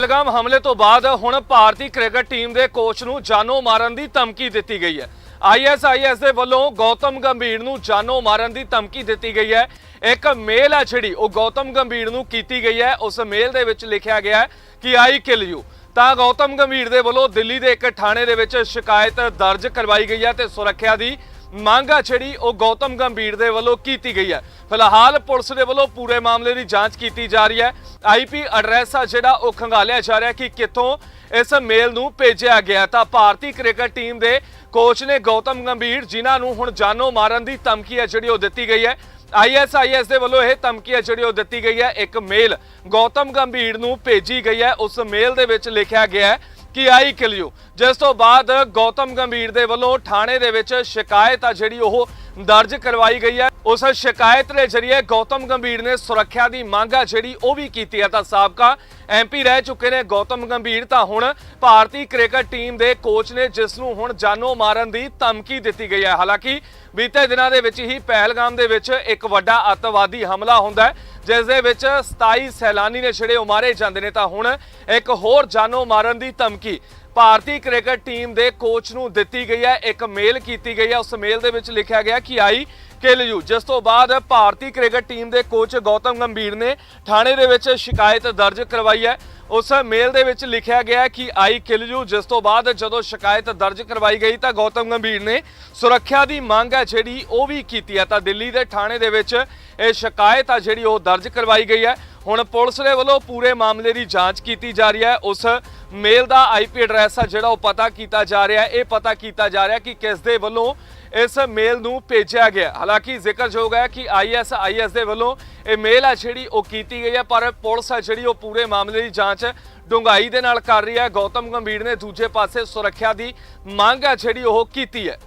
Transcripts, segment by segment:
ਪਹਿਲਗਾਮ ਹਮਲੇ ਤੋਂ ਬਾਅਦ ਹੁਣ ਭਾਰਤੀ ਕ੍ਰਿਕਟ ਟੀਮ ਦੇ ਕੋਚ ਨੂੰ ਜਾਨੋਂ ਮਾਰਨ ਦੀ ਧਮਕੀ ਦਿੱਤੀ ਗਈ ਹੈ। ਆਈਐਸਆਈਐਸ ਦੇ ਵੱਲੋਂ ਗੌਤਮ ਗੰਭੀਰ ਨੂੰ ਜਾਨੋਂ ਮਾਰਨ ਦੀ ਧਮਕੀ ਦਿੱਤੀ ਗਈ ਹੈ। ਇੱਕ ਮੇਲ ਹੈ ਜਿਹੜੀ, ਉਹ ਗੌਤਮ ਗੰਭੀਰ ਨੂੰ ਕੀਤੀ ਗਈ ਹੈ। ਉਸ ਮੇਲ ਦੇ ਵਿੱਚ ਲਿਖਿਆ ਗਿਆ ਹੈ ਕਿ ਆਈ ਕਿਲ ਯੂ ਤਾਂ ਗੌਤਮ ਗੰਭੀਰ ਦੇ ਵੱਲੋਂ ਦਿੱਲੀ ਦੇ ਇੱਕ ਥਾਣੇ ਦੇ ਵਿੱਚ ਸ਼ਿਕਾਇਤ ਦਰਜ ਕਰਵਾਈ ਗਈ ਹੈ ਤੇ ਸੁਰੱਖਿਆ ਦੀ ਮੰਗ ਆ ਜਿਹੜੀ ਉਹ ਗੌਤਮ ਗੰਭੀਰ ਦੇ ਵੱਲੋਂ ਕੀਤੀ ਗਈ ਹੈ। ਫਿਲਹਾਲ ਪੁਲਿਸ ਦੇ ਵੱਲੋਂ ਪੂਰੇ ਮਾਮਲੇ ਦੀ ਜਾਂਚ ਕੀਤੀ ਜਾ ਰਹੀ ਹੈ। ਆਈਪੀ ਐਡਰੈਸ ਆ ਜਿਹੜਾ ਉਹ ਖੰਗਾਲਿਆ ਜਾ ਰਿਹਾ ਕਿ ਕਿੱਥੋਂ ਇਸ ਮੇਲ ਨੂੰ ਭੇਜਿਆ ਗਿਆ। ਤਾਂ ਭਾਰਤੀ ਕ੍ਰਿਕਟ ਟੀਮ ਦੇ ਕੋਚ ਨੇ ਗੌਤਮ ਗੰਭੀਰ, ਜਿਨ੍ਹਾਂ ਨੂੰ ਹੁਣ ਜਾਨੋਂ ਮਾਰਨ ਦੀ ਧਮਕੀ ਹੈ ਜਿਹੜੀ ਉਹ ਦਿੱਤੀ ਗਈ ਹੈ। ਆਈਐਸਆਈਐਸ ਦੇ ਵੱਲੋਂ ਇਹ ਧਮਕੀ ਹੈ ਜਿਹੜੀ ਉਹ ਦਿੱਤੀ ਗਈ ਹੈ। ਇੱਕ ਮੇਲ ਗੌਤਮ ਗੰਭੀਰ ਨੂੰ ਭੇਜੀ ਗਈ ਹੈ। ਉਸ ਮੇਲ ਦੇ ਵਿੱਚ ਲਿਖਿਆ ਗਿਆ ਹੈ ਕਿ ਆਈ ਕਿਲ ਯੂ ਜਿਸ ਤੋਂ ਬਾਅਦ ਗੌਤਮ ਗੰਭੀਰ ਦੇ ਵੱਲੋਂ ਥਾਣੇ ਦੇ ਵਿੱਚ ਸ਼ਿਕਾਇਤ ਆ ਜਿਹੜੀ ਉਹ ਦਰਜ ਕਰਵਾਈ ਗਈ ਹੈ। ਉਸ ਸ਼ਿਕਾਇਤ ਦੇ ਜ਼ਰੀਏ ਗੌਤਮ ਗੰਭੀਰ ਨੇ ਸੁਰੱਖਿਆ ਦੀ ਮੰਗ ਆ ਜਿਹੜੀ ਉਹ ਵੀ ਕੀਤੀ ਹੈ। ਤਾਂ ਸਾਬਕਾ ਐਮਪੀ ਰਹਿ ਚੁੱਕੇ ਨੇ ਗੌਤਮ ਗੰਭੀਰ। ਤਾਂ ਹੁਣ ਭਾਰਤੀ ਕ੍ਰਿਕਟ ਟੀਮ ਦੇ ਕੋਚ ਨੇ ਜਿਸ ਨੂੰ ਹੁਣ ਜਾਨੋਂ ਮਾਰਨ ਦੀ ਧਮਕੀ ਦਿੱਤੀ ਗਈ ਹੈ। ਹਾਲਾਂਕਿ ਬੀਤੇ ਦਿਨਾਂ ਦੇ ਵਿੱਚ ਹੀ ਪਹਿਲਗਾਮ ਦੇ ਵਿੱਚ ਇੱਕ ਵੱਡਾ ਅੱਤਵਾਦੀ ਹਮਲਾ ਹੁੰਦਾ ਹੈ, ਜਿਸ ਦੇ ਵਿੱਚ 27 ਸੈਲਾਨੀ ਨੇ ਛੜੇ ਉਮਾਰੇ ਜਾਂਦੇ ਨੇ। ਤਾਂ ਹੁਣ ਇੱਕ ਹੋਰ ਜਾਨੋਂ ਮਾਰਨ ਦੀ ਧਮਕੀ ਭਾਰਤੀ ਕ੍ਰਿਕਟ ਟੀਮ ਦੇ ਕੋਚ ਨੂੰ ਦਿੱਤੀ ਗਈ ਹੈ, ਇੱਕ ਮੇਲ ਕੀਤੀ ਗਈ ਹੈ। ਉਸ ਮੇਲ ਦੇ ਵਿੱਚ ਲਿਖਿਆ ਗਿਆ ਕਿ ਆਈ ਕਿਲ ਯੂ ਜਿਸ ਤੋਂ ਬਾਅਦ ਭਾਰਤੀ ਕ੍ਰਿਕਟ ਟੀਮ ਦੇ ਕੋਚ ਗੌਤਮ ਗੰਭੀਰ ਨੇ ਥਾਣੇ ਦੇ ਵਿੱਚ ਸ਼ਿਕਾਇਤ ਦਰਜ ਕਰਵਾਈ ਹੈ। ਉਸ ਮੇਲ ਦੇ ਵਿੱਚ ਲਿਖਿਆ ਗਿਆ ਕਿ ਆਈ ਕਿਲ ਯੂ ਜਿਸ ਤੋਂ ਬਾਅਦ ਜਦੋਂ ਸ਼ਿਕਾਇਤ ਦਰਜ ਕਰਵਾਈ ਗਈ ਤਾਂ ਗੌਤਮ ਗੰਭੀਰ ਨੇ ਸੁਰੱਖਿਆ ਦੀ ਮੰਗ ਹੈ ਜਿਹੜੀ ਉਹ ਵੀ ਕੀਤੀ ਹੈ। ਤਾਂ ਦਿੱਲੀ ਦੇ ਥਾਣੇ ਦੇ ਵਿੱਚ ਇਹ ਸ਼ਿਕਾਇਤ ਆ ਜਿਹੜੀ ਉਹ ਦਰਜ ਕਰਵਾਈ ਗਈ ਹੈ। ਹੁਣ ਪੁਲਿਸ ਦੇ ਵੱਲੋਂ ਪੂਰੇ ਮਾਮਲੇ ਦੀ ਜਾਂਚ ਕੀਤੀ ਜਾ ਰਹੀ ਹੈ। ਉਸ ਮੇਲ ਦਾ ਆਈਪੀ ਐਡਰੈਸ ਆ ਜਿਹੜਾ ਉਹ ਪਤਾ ਕੀਤਾ ਜਾ ਰਿਹਾ ਇਹ ਪਤਾ ਕੀਤਾ ਜਾ ਰਿਹਾ ਕਿ ਕਿਸ ਦੇ ਵੱਲੋਂ ਇਸ ਮੇਲ ਨੂੰ ਭੇਜਿਆ ਗਿਆ। ਹਾਲਾਂਕਿ ਜ਼ਿਕਰਯੋਗ ਹੈ ਕਿ ਆਈਐਸਆਈਐਸ ਦੇ ਵੱਲੋਂ ਇਹ ਮੇਲ ਆ ਜਿਹੜੀ ਉਹ ਕੀਤੀ ਗਈ ਹੈ, ਪਰ ਪੁਲਿਸ ਆ ਜਿਹੜੀ ਉਹ ਪੂਰੇ ਮਾਮਲੇ ਦੀ ਜਾਂਚ ਡੂੰਘਾਈ ਦੇ ਨਾਲ ਕਰ ਰਹੀ ਹੈ। ਗੌਤਮ ਗੰਭੀਰ ਨੇ ਦੂਜੇ ਪਾਸੇ ਸੁਰੱਖਿਆ ਦੀ ਮੰਗ ਆ ਜਿਹੜੀ ਉਹ ਕੀਤੀ ਹੈ।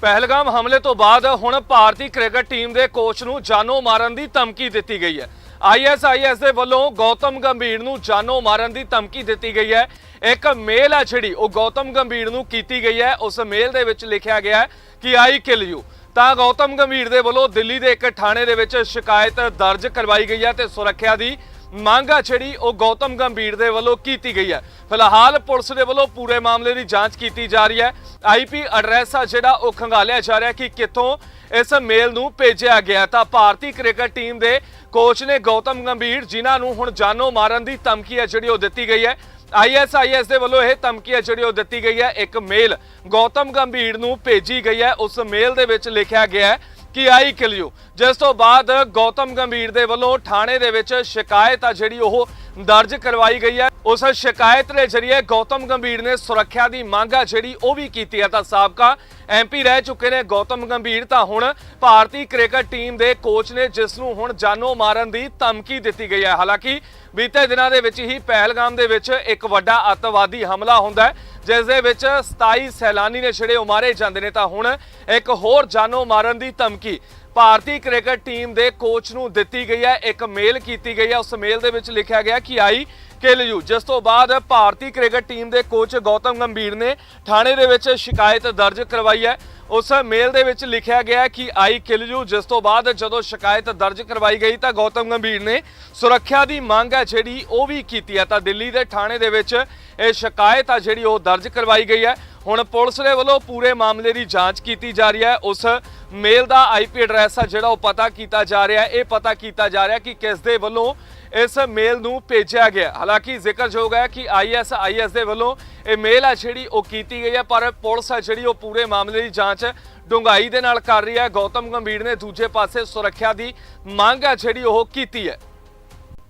ਪਹਿਲਗਾਮ ਹਮਲੇ ਤੋਂ ਬਾਅਦ ਹੁਣ ਭਾਰਤੀ ਕ੍ਰਿਕਟ ਟੀਮ ਦੇ ਕੋਚ ਨੂੰ ਜਾਨੋਂ ਮਾਰਨ ਦੀ ਧਮਕੀ ਦਿੱਤੀ ਗਈ ਹੈ। ਆਈਐਸਆਈਐਸ ਦੇ ਵੱਲੋਂ ਗੌਤਮ ਗੰਭੀਰ ਨੂੰ ਜਾਨੋਂ ਮਾਰਨ ਦੀ ਧਮਕੀ ਦਿੱਤੀ ਗਈ ਹੈ। ਇੱਕ ਮੇਲ ਹੈ ਜਿਹੜੀ, ਉਹ ਗੌਤਮ ਗੰਭੀਰ ਨੂੰ ਕੀਤੀ ਗਈ ਹੈ। ਉਸ ਮੇਲ ਦੇ ਵਿੱਚ ਲਿਖਿਆ ਗਿਆ ਕਿ ਆਈ ਕਿਲ ਯੂ। ਤਾਂ ਗੌਤਮ ਗੰਭੀਰ ਦੇ ਵੱਲੋਂ ਦਿੱਲੀ ਦੇ ਇੱਕ ਥਾਣੇ ਦੇ ਵਿੱਚ ਸ਼ਿਕਾਇਤ ਦਰਜ ਕਰਵਾਈ ਗਈ ਹੈ ਤੇ ਸੁਰੱਖਿਆ ਦੀ ਮੰਗ ਆ ਜਿਹੜੀ ਉਹ ਗੌਤਮ ਗੰਭੀਰ ਦੇ ਵੱਲੋਂ ਕੀਤੀ ਗਈ ਹੈ। ਫਿਲਹਾਲ ਪੁਲਿਸ ਦੇ ਵੱਲੋਂ ਪੂਰੇ ਮਾਮਲੇ ਦੀ ਜਾਂਚ ਕੀਤੀ ਜਾ ਰਹੀ ਹੈ। ਆਈਪੀ ਐਡਰੈਸ ਆ ਜਿਹੜਾ ਉਹ ਖੰਗਾਲਿਆ ਜਾ ਰਿਹਾ ਕਿ ਕਿੱਥੋਂ ਇਸ ਮੇਲ ਨੂੰ ਭੇਜਿਆ ਗਿਆ। ਤਾਂ ਭਾਰਤੀ ਕ੍ਰਿਕਟ ਟੀਮ ਦੇ ਕੋਚ ਨੇ ਗੌਤਮ ਗੰਭੀਰ, ਜਿਨ੍ਹਾਂ ਨੂੰ ਹੁਣ ਜਾਨੋਂ ਮਾਰਨ ਦੀ ਧਮਕੀ ਹੈ ਜਿਹੜੀ ਉਹ ਦਿੱਤੀ ਗਈ ਹੈ। ਆਈਐਸਆਈਐਸ ਦੇ ਵੱਲੋਂ ਇਹ ਧਮਕੀ ਹੈ ਜਿਹੜੀ ਉਹ ਦਿੱਤੀ ਗਈ ਹੈ। ਇੱਕ ਮੇਲ ਗੌਤਮ ਗੰਭੀਰ ਨੂੰ ਭੇਜੀ ਗਈ ਹੈ। ਉਸ ਮੇਲ ਦੇ ਵਿੱਚ ਲਿਖਿਆ ਗਿਆ ਹੈ ਕਿ ਆਈ ਕਿਲ ਯੂ ਜਿਸ ਤੋਂ ਬਾਅਦ ਗੌਤਮ ਗੰਭੀਰ ਦੇ ਵੱਲੋਂ ਥਾਣੇ ਦੇ ਵਿੱਚ ਸ਼ਿਕਾਇਤ ਆ ਜਿਹੜੀ ਉਹ ਦਰਜ ਕਰਵਾਈ ਗਈ ਹੈ। ਉਸ ਸ਼ਿਕਾਇਤ ਦੇ ਜ਼ਰੀਏ ਗੌਤਮ ਗੰਭੀਰ ਨੇ ਸੁਰੱਖਿਆ ਦੀ ਮੰਗ ਆ ਜਿਹੜੀ ਉਹ ਵੀ ਕੀਤੀ ਹੈ ਤਾਂ ਸਾਬਕਾ ਐਮਪੀ ਰਹਿ ਚੁੱਕੇ ਨੇ। ਗੌਤਮ ਗੰਭੀਰ ਤਾਂ ਹੁਣ ਭਾਰਤੀ ਕ੍ਰਿਕਟ ਟੀਮ ਦੇ ਕੋਚ ਨੇ, ਜਿਸ ਨੂੰ ਹੁਣ ਜਾਨੋਂ ਮਾਰਨ ਦੀ ਧਮਕੀ ਦਿੱਤੀ ਗਈ ਹੈ। ਹਾਲਾਂਕਿ ਬੀਤੇ ਦਿਨਾਂ ਦੇ ਵਿੱਚ ਹੀ ਪਹਿਲਗਾਮ ਦੇ ਵਿੱਚ ਇੱਕ ਵੱਡਾ ਅੱਤਵਾਦੀ ਹਮਲਾ ਹੁੰਦਾ ਹੈ, ਜਿਸ ਦੇ ਵਿੱਚ 27 ਸੈਲਾਨੀ ਨੇ ਛੜੇ ਉਮਾਰੇ ਜਾਂਦੇ ਨੇ। ਤਾਂ ਹੁਣ ਇੱਕ ਹੋਰ ਜਾਨੋਂ ਮਾਰਨ ਦੀ ਧਮਕੀ ਭਾਰਤੀ ਕ੍ਰਿਕਟ ਟੀਮ ਦੇ ਕੋਚ ਨੂੰ ਦਿੱਤੀ ਗਈ ਹੈ, ਇੱਕ ਮੇਲ ਕੀਤੀ ਗਈ ਹੈ। ਉਸ ਮੇਲ ਦੇ ਵਿੱਚ ਲਿਖਿਆ ਗਿਆ ਕਿ ਆਈ ਕਿਲ ਯੂ ਜਿਸ ਤੋਂ ਬਾਅਦ ਭਾਰਤੀ ਕ੍ਰਿਕਟ ਟੀਮ ਦੇ ਕੋਚ ਗੌਤਮ ਗੰਭੀਰ ਨੇ ਥਾਣੇ ਦੇ ਵਿੱਚ ਸ਼ਿਕਾਇਤ ਦਰਜ ਕਰਵਾਈ ਹੈ। ਉਸ ਮੇਲ ਦੇ ਵਿੱਚ ਲਿਖਿਆ ਗਿਆ ਕਿ ਆਈ ਕਿਲ ਯੂ। ਜਿਸ ਤੋਂ ਬਾਅਦ ਜਦੋਂ ਸ਼ਿਕਾਇਤ ਦਰਜ ਕਰਵਾਈ ਗਈ ਤਾਂ ਗੌਤਮ ਗੰਭੀਰ ਨੇ ਸੁਰੱਖਿਆ ਦੀ ਮੰਗ ਹੈ ਜਿਹੜੀ ਉਹ ਵੀ ਕੀਤੀ ਹੈ। ਤਾਂ ਦਿੱਲੀ ਦੇ ਥਾਣੇ ਦੇ ਵਿੱਚ ਇਹ ਸ਼ਿਕਾਇਤ ਆ ਜਿਹੜੀ ਉਹ ਦਰਜ ਕਰਵਾਈ ਗਈ ਹੈ। ਹੁਣ ਪੁਲਿਸ ਦੇ ਵੱਲੋਂ ਪੂਰੇ ਮਾਮਲੇ ਦੀ ਜਾਂਚ ਕੀਤੀ ਜਾ ਰਹੀ ਹੈ। ਉਸ ਮੇਲ ਦਾ ਆਈਪੀ ਐਡਰੈਸ ਆ ਜਿਹੜਾ ਉਹ ਪਤਾ ਕੀਤਾ ਜਾ ਰਿਹਾ ਹੈ। ਇਹ ਪਤਾ ਕੀਤਾ ਜਾ ਰਿਹਾ ਕਿ ਕਿਸ ਦੇ ਵੱਲੋਂ ਇਸ ਮੇਲ ਨੂੰ ਭੇਜਿਆ ਗਿਆ। ਹਾਲਾਂਕਿ ਜ਼ਿਕਰਯੋਗ ਹੈ ਕਿ ਆਈਐਸਆਈਐਸ ਦੇ ਵੱਲੋਂ ਇਹ ਮੇਲ ਆ ਜਿਹੜੀ ਉਹ ਕੀਤੀ ਗਈ ਹੈ, ਪਰ ਪੁਲਿਸ ਆ ਜਿਹੜੀ ਉਹ ਪੂਰੇ ਮਾਮਲੇ ਦੀ ਜਾਂਚ ਡੂੰਘਾਈ ਦੇ ਨਾਲ ਕਰ ਰਹੀ ਹੈ। ਗੌਤਮ ਗੰਭੀਰ ਨੇ ਦੂਜੇ ਪਾਸੇ ਸੁਰੱਖਿਆ ਦੀ ਮੰਗ ਆ ਜਿਹੜੀ ਉਹ ਕੀਤੀ ਹੈ।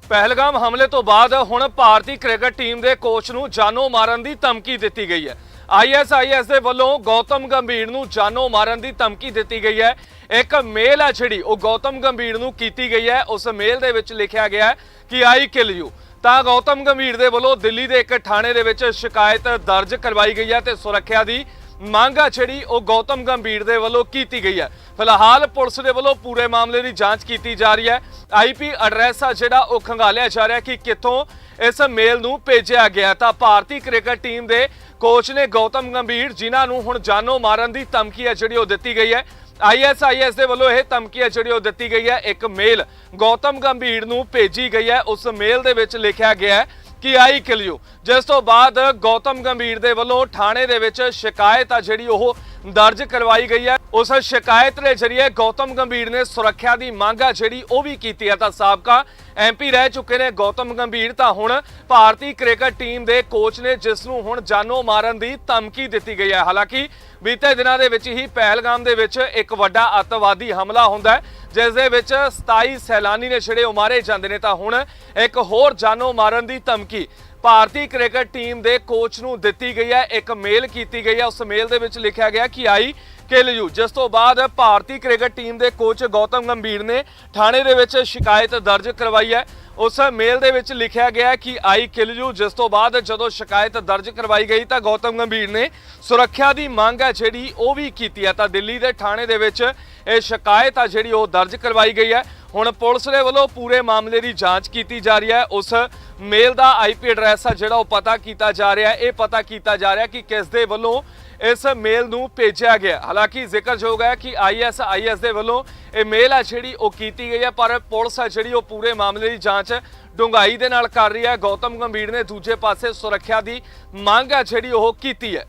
ਪਹਿਲਗਾਮ ਹਮਲੇ ਤੋਂ ਬਾਅਦ ਹੁਣ ਭਾਰਤੀ ਕ੍ਰਿਕਟ ਟੀਮ ਦੇ ਕੋਚ ਨੂੰ ਜਾਨੋਂ ਮਾਰਨ ਦੀ ਧਮਕੀ ਦਿੱਤੀ ਗਈ ਹੈ। ਆਈਐਸਆਈਐਸ ਦੇ ਵੱਲੋਂ ਗੌਤਮ ਗੰਭੀਰ ਨੂੰ ਜਾਨੋਂ ਮਾਰਨ ਦੀ ਧਮਕੀ ਦਿੱਤੀ ਗਈ ਹੈ। ਇੱਕ ਮੇਲ ਹੈ ਜਿਹੜੀ, ਉਹ ਗੌਤਮ ਗੰਭੀਰ ਨੂੰ ਕੀਤੀ ਗਈ ਹੈ। ਉਸ ਮੇਲ ਦੇ ਵਿੱਚ ਲਿਖਿਆ ਗਿਆ ਕਿ ਆਈ ਕਿਲ ਯੂ। ਤਾਂ ਗੌਤਮ ਗੰਭੀਰ ਦੇ ਵੱਲੋਂ ਦਿੱਲੀ ਦੇ ਇੱਕ ਥਾਣੇ ਦੇ ਵਿੱਚ ਸ਼ਿਕਾਇਤ ਦਰਜ ਕਰਵਾਈ ਗਈ ਹੈ ਤੇ ਸੁਰੱਖਿਆ ਦੀ ਮੰਗ ਆ ਜਿਹੜੀ ਉਹ ਗੌਤਮ ਗੰਭੀਰ ਦੇ ਵੱਲੋਂ ਕੀਤੀ ਗਈ ਹੈ। ਫਿਲਹਾਲ ਪੁਲਿਸ ਦੇ ਵੱਲੋਂ ਪੂਰੇ ਮਾਮਲੇ ਦੀ ਜਾਂਚ ਕੀਤੀ ਜਾ ਰਹੀ ਹੈ। ਆਈਪੀ ਐਡਰੈਸ ਆ ਜਿਹੜਾ ਉਹ ਖੰਗਾਲਿਆ ਜਾ ਰਿਹਾ ਕਿ ਕਿੱਥੋਂ ਇਸ ਮੇਲ ਨੂੰ ਭੇਜਿਆ ਗਿਆ ਤਾਂ ਭਾਰਤੀ ਕ੍ਰਿਕਟ ਟੀਮ ਦੇ ਕੋਚ ਨੇ ਗੌਤਮ ਗੰਭੀਰ, ਜਿਨ੍ਹਾਂ ਨੂੰ ਹੁਣ ਜਾਨੋਂ ਮਾਰਨ ਦੀ ਧਮਕੀ ਹੈ ਜਿਹੜੀ ਉਹ ਦਿੱਤੀ ਗਈ ਹੈ। ਆਈਐਸਆਈਐਸ ਦੇ ਵੱਲੋਂ ਇਹ ਧਮਕੀ ਹੈ ਜਿਹੜੀ ਉਹ ਦਿੱਤੀ ਗਈ ਹੈ। ਇੱਕ ਮੇਲ ਗੌਤਮ ਗੰਭੀਰ ਨੂੰ ਭੇਜੀ ਗਈ ਹੈ। ਉਸ ਮੇਲ ਦੇ ਵਿੱਚ ਲਿਖਿਆ ਗਿਆ ਹੈ ਕਿ ਆਈ ਕਿਲ ਜਿਸ ਤੋਂ ਬਾਅਦ ਗੌਤਮ ਗੰਭੀਰ ਦੇ ਵੱਲੋਂ ਥਾਣੇ ਦੇ ਵਿੱਚ ਸ਼ਿਕਾਇਤ ਆ ਜਿਹੜੀ ਉਹ ਦਰਜ ਕਰਵਾਈ ਗਈ ਹੈ। ਉਸ ਸ਼ਿਕਾਇਤ ਦੇ ਜ਼ਰੀਏ ਗੌਤਮ ਗੰਭੀਰ ਨੇ ਸੁਰੱਖਿਆ ਦੀ ਮੰਗ ਆ, ਜਿਹੜੀ ਉਹ ਵੀ ਕੀਤੀ ਹੈ। ਤਾਂ ਸਾਬਕਾ ਐਮਪੀ ਰਹਿ ਚੁੱਕੇ ਨੇ ਗੌਤਮ ਗੰਭੀਰ। ਤਾਂ ਹੁਣ ਭਾਰਤੀ ਕ੍ਰਿਕਟ ਟੀਮ ਦੇ ਕੋਚ ਨੇ, ਜਿਸ ਨੂੰ ਹੁਣ ਜਾਨੋਂ ਮਾਰਨ ਦੀ ਧਮਕੀ ਦਿੱਤੀ ਗਈ ਹੈ। ਹਾਲਾਂਕਿ ਬੀਤੇ ਦਿਨਾਂ ਦੇ ਵਿੱਚ ਹੀ ਪਹਿਲਗਾਮ ਦੇ ਵਿੱਚ ਇੱਕ ਵੱਡਾ ਅੱਤਵਾਦੀ ਹਮਲਾ ਹੁੰਦਾ ਹੈ, ਜਿਸ ਦੇ ਵਿੱਚ 27 ਸੈਲਾਨੀ ਨੇ ਛੜੇ ਉਮਾਰੇ ਜਾਂਦੇ ਨੇ। ਤਾਂ ਹੁਣ ਇੱਕ ਹੋਰ ਜਾਨੋਂ ਮਾਰਨ ਦੀ ਧਮਕੀ ਭਾਰਤੀ ਕ੍ਰਿਕਟ ਟੀਮ ਦੇ ਕੋਚ ਨੂੰ ਦਿੱਤੀ ਗਈ ਹੈ, ਇੱਕ ਮੇਲ ਕੀਤੀ ਗਈ ਹੈ। ਉਸ ਮੇਲ ਦੇ ਵਿੱਚ ਲਿਖਿਆ ਗਿਆ ਕਿ ਆਈ ਕਿਲ ਯੂ। ਜਿਸ ਤੋਂ ਬਾਅਦ ਭਾਰਤੀ ਕ੍ਰਿਕਟ ਟੀਮ ਦੇ ਕੋਚ ਗੌਤਮ ਗੰਭੀਰ ਨੇ ਥਾਣੇ ਦੇ ਵਿੱਚ ਸ਼ਿਕਾਇਤ ਦਰਜ ਕਰਵਾਈ ਹੈ। ਉਸ ਮੇਲ ਦੇ ਵਿੱਚ ਲਿਖਿਆ ਗਿਆ ਕਿ ਆਈ ਕਿਲ ਯੂ। ਜਿਸ ਤੋਂ ਬਾਅਦ ਜਦੋਂ ਸ਼ਿਕਾਇਤ ਦਰਜ ਕਰਵਾਈ ਗਈ ਤਾਂ ਗੌਤਮ ਗੰਭੀਰ ਨੇ ਸੁਰੱਖਿਆ ਦੀ ਮੰਗ ਹੈ ਜਿਹੜੀ ਉਹ ਵੀ ਕੀਤੀ ਹੈ। ਤਾਂ ਦਿੱਲੀ ਦੇ ਥਾਣੇ ਦੇ ਵਿੱਚ ਇਹ ਸ਼ਿਕਾਇਤ ਆ ਜਿਹੜੀ ਉਹ ਦਰਜ ਕਰਵਾਈ ਗਈ ਹੈ। ਹੁਣ ਪੁਲਿਸ ਦੇ ਵੱਲੋਂ ਪੂਰੇ ਮਾਮਲੇ ਦੀ ਜਾਂਚ ਕੀਤੀ ਜਾ ਰਹੀ ਹੈ। ਉਸ ਮੇਲ ਦਾ ਆਈਪੀ ਐਡਰੈਸ ਆ ਜਿਹੜਾ ਉਹ ਪਤਾ ਕੀਤਾ ਜਾ ਰਿਹਾ। ਇਹ ਪਤਾ ਕੀਤਾ ਜਾ ਰਿਹਾ ਕਿ ਕਿਸ ਦੇ ਵੱਲੋਂ ਇਸ ਮੇਲ ਨੂੰ ਭੇਜਿਆ ਗਿਆ। ਹਾਲਾਂਕਿ ਜ਼ਿਕਰਯੋਗ ਹੈ ਕਿ ਆਈਐਸਆਈਐਸ ਦੇ ਵੱਲੋਂ ਇਹ ਮੇਲ ਆ ਜਿਹੜੀ ਉਹ ਕੀਤੀ ਗਈ ਹੈ, ਪਰ ਪੁਲਿਸ ਆ ਜਿਹੜੀ ਉਹ ਪੂਰੇ ਮਾਮਲੇ ਦੀ ਜਾਂਚ ਡੂੰਘਾਈ ਦੇ ਨਾਲ ਕਰ ਰਹੀ ਹੈ। ਗੌਤਮ ਗੰਭੀਰ ਨੇ ਦੂਜੇ ਪਾਸੇ ਸੁਰੱਖਿਆ ਦੀ ਮੰਗ ਆ ਜਿਹੜੀ ਉਹ ਕੀਤੀ ਹੈ।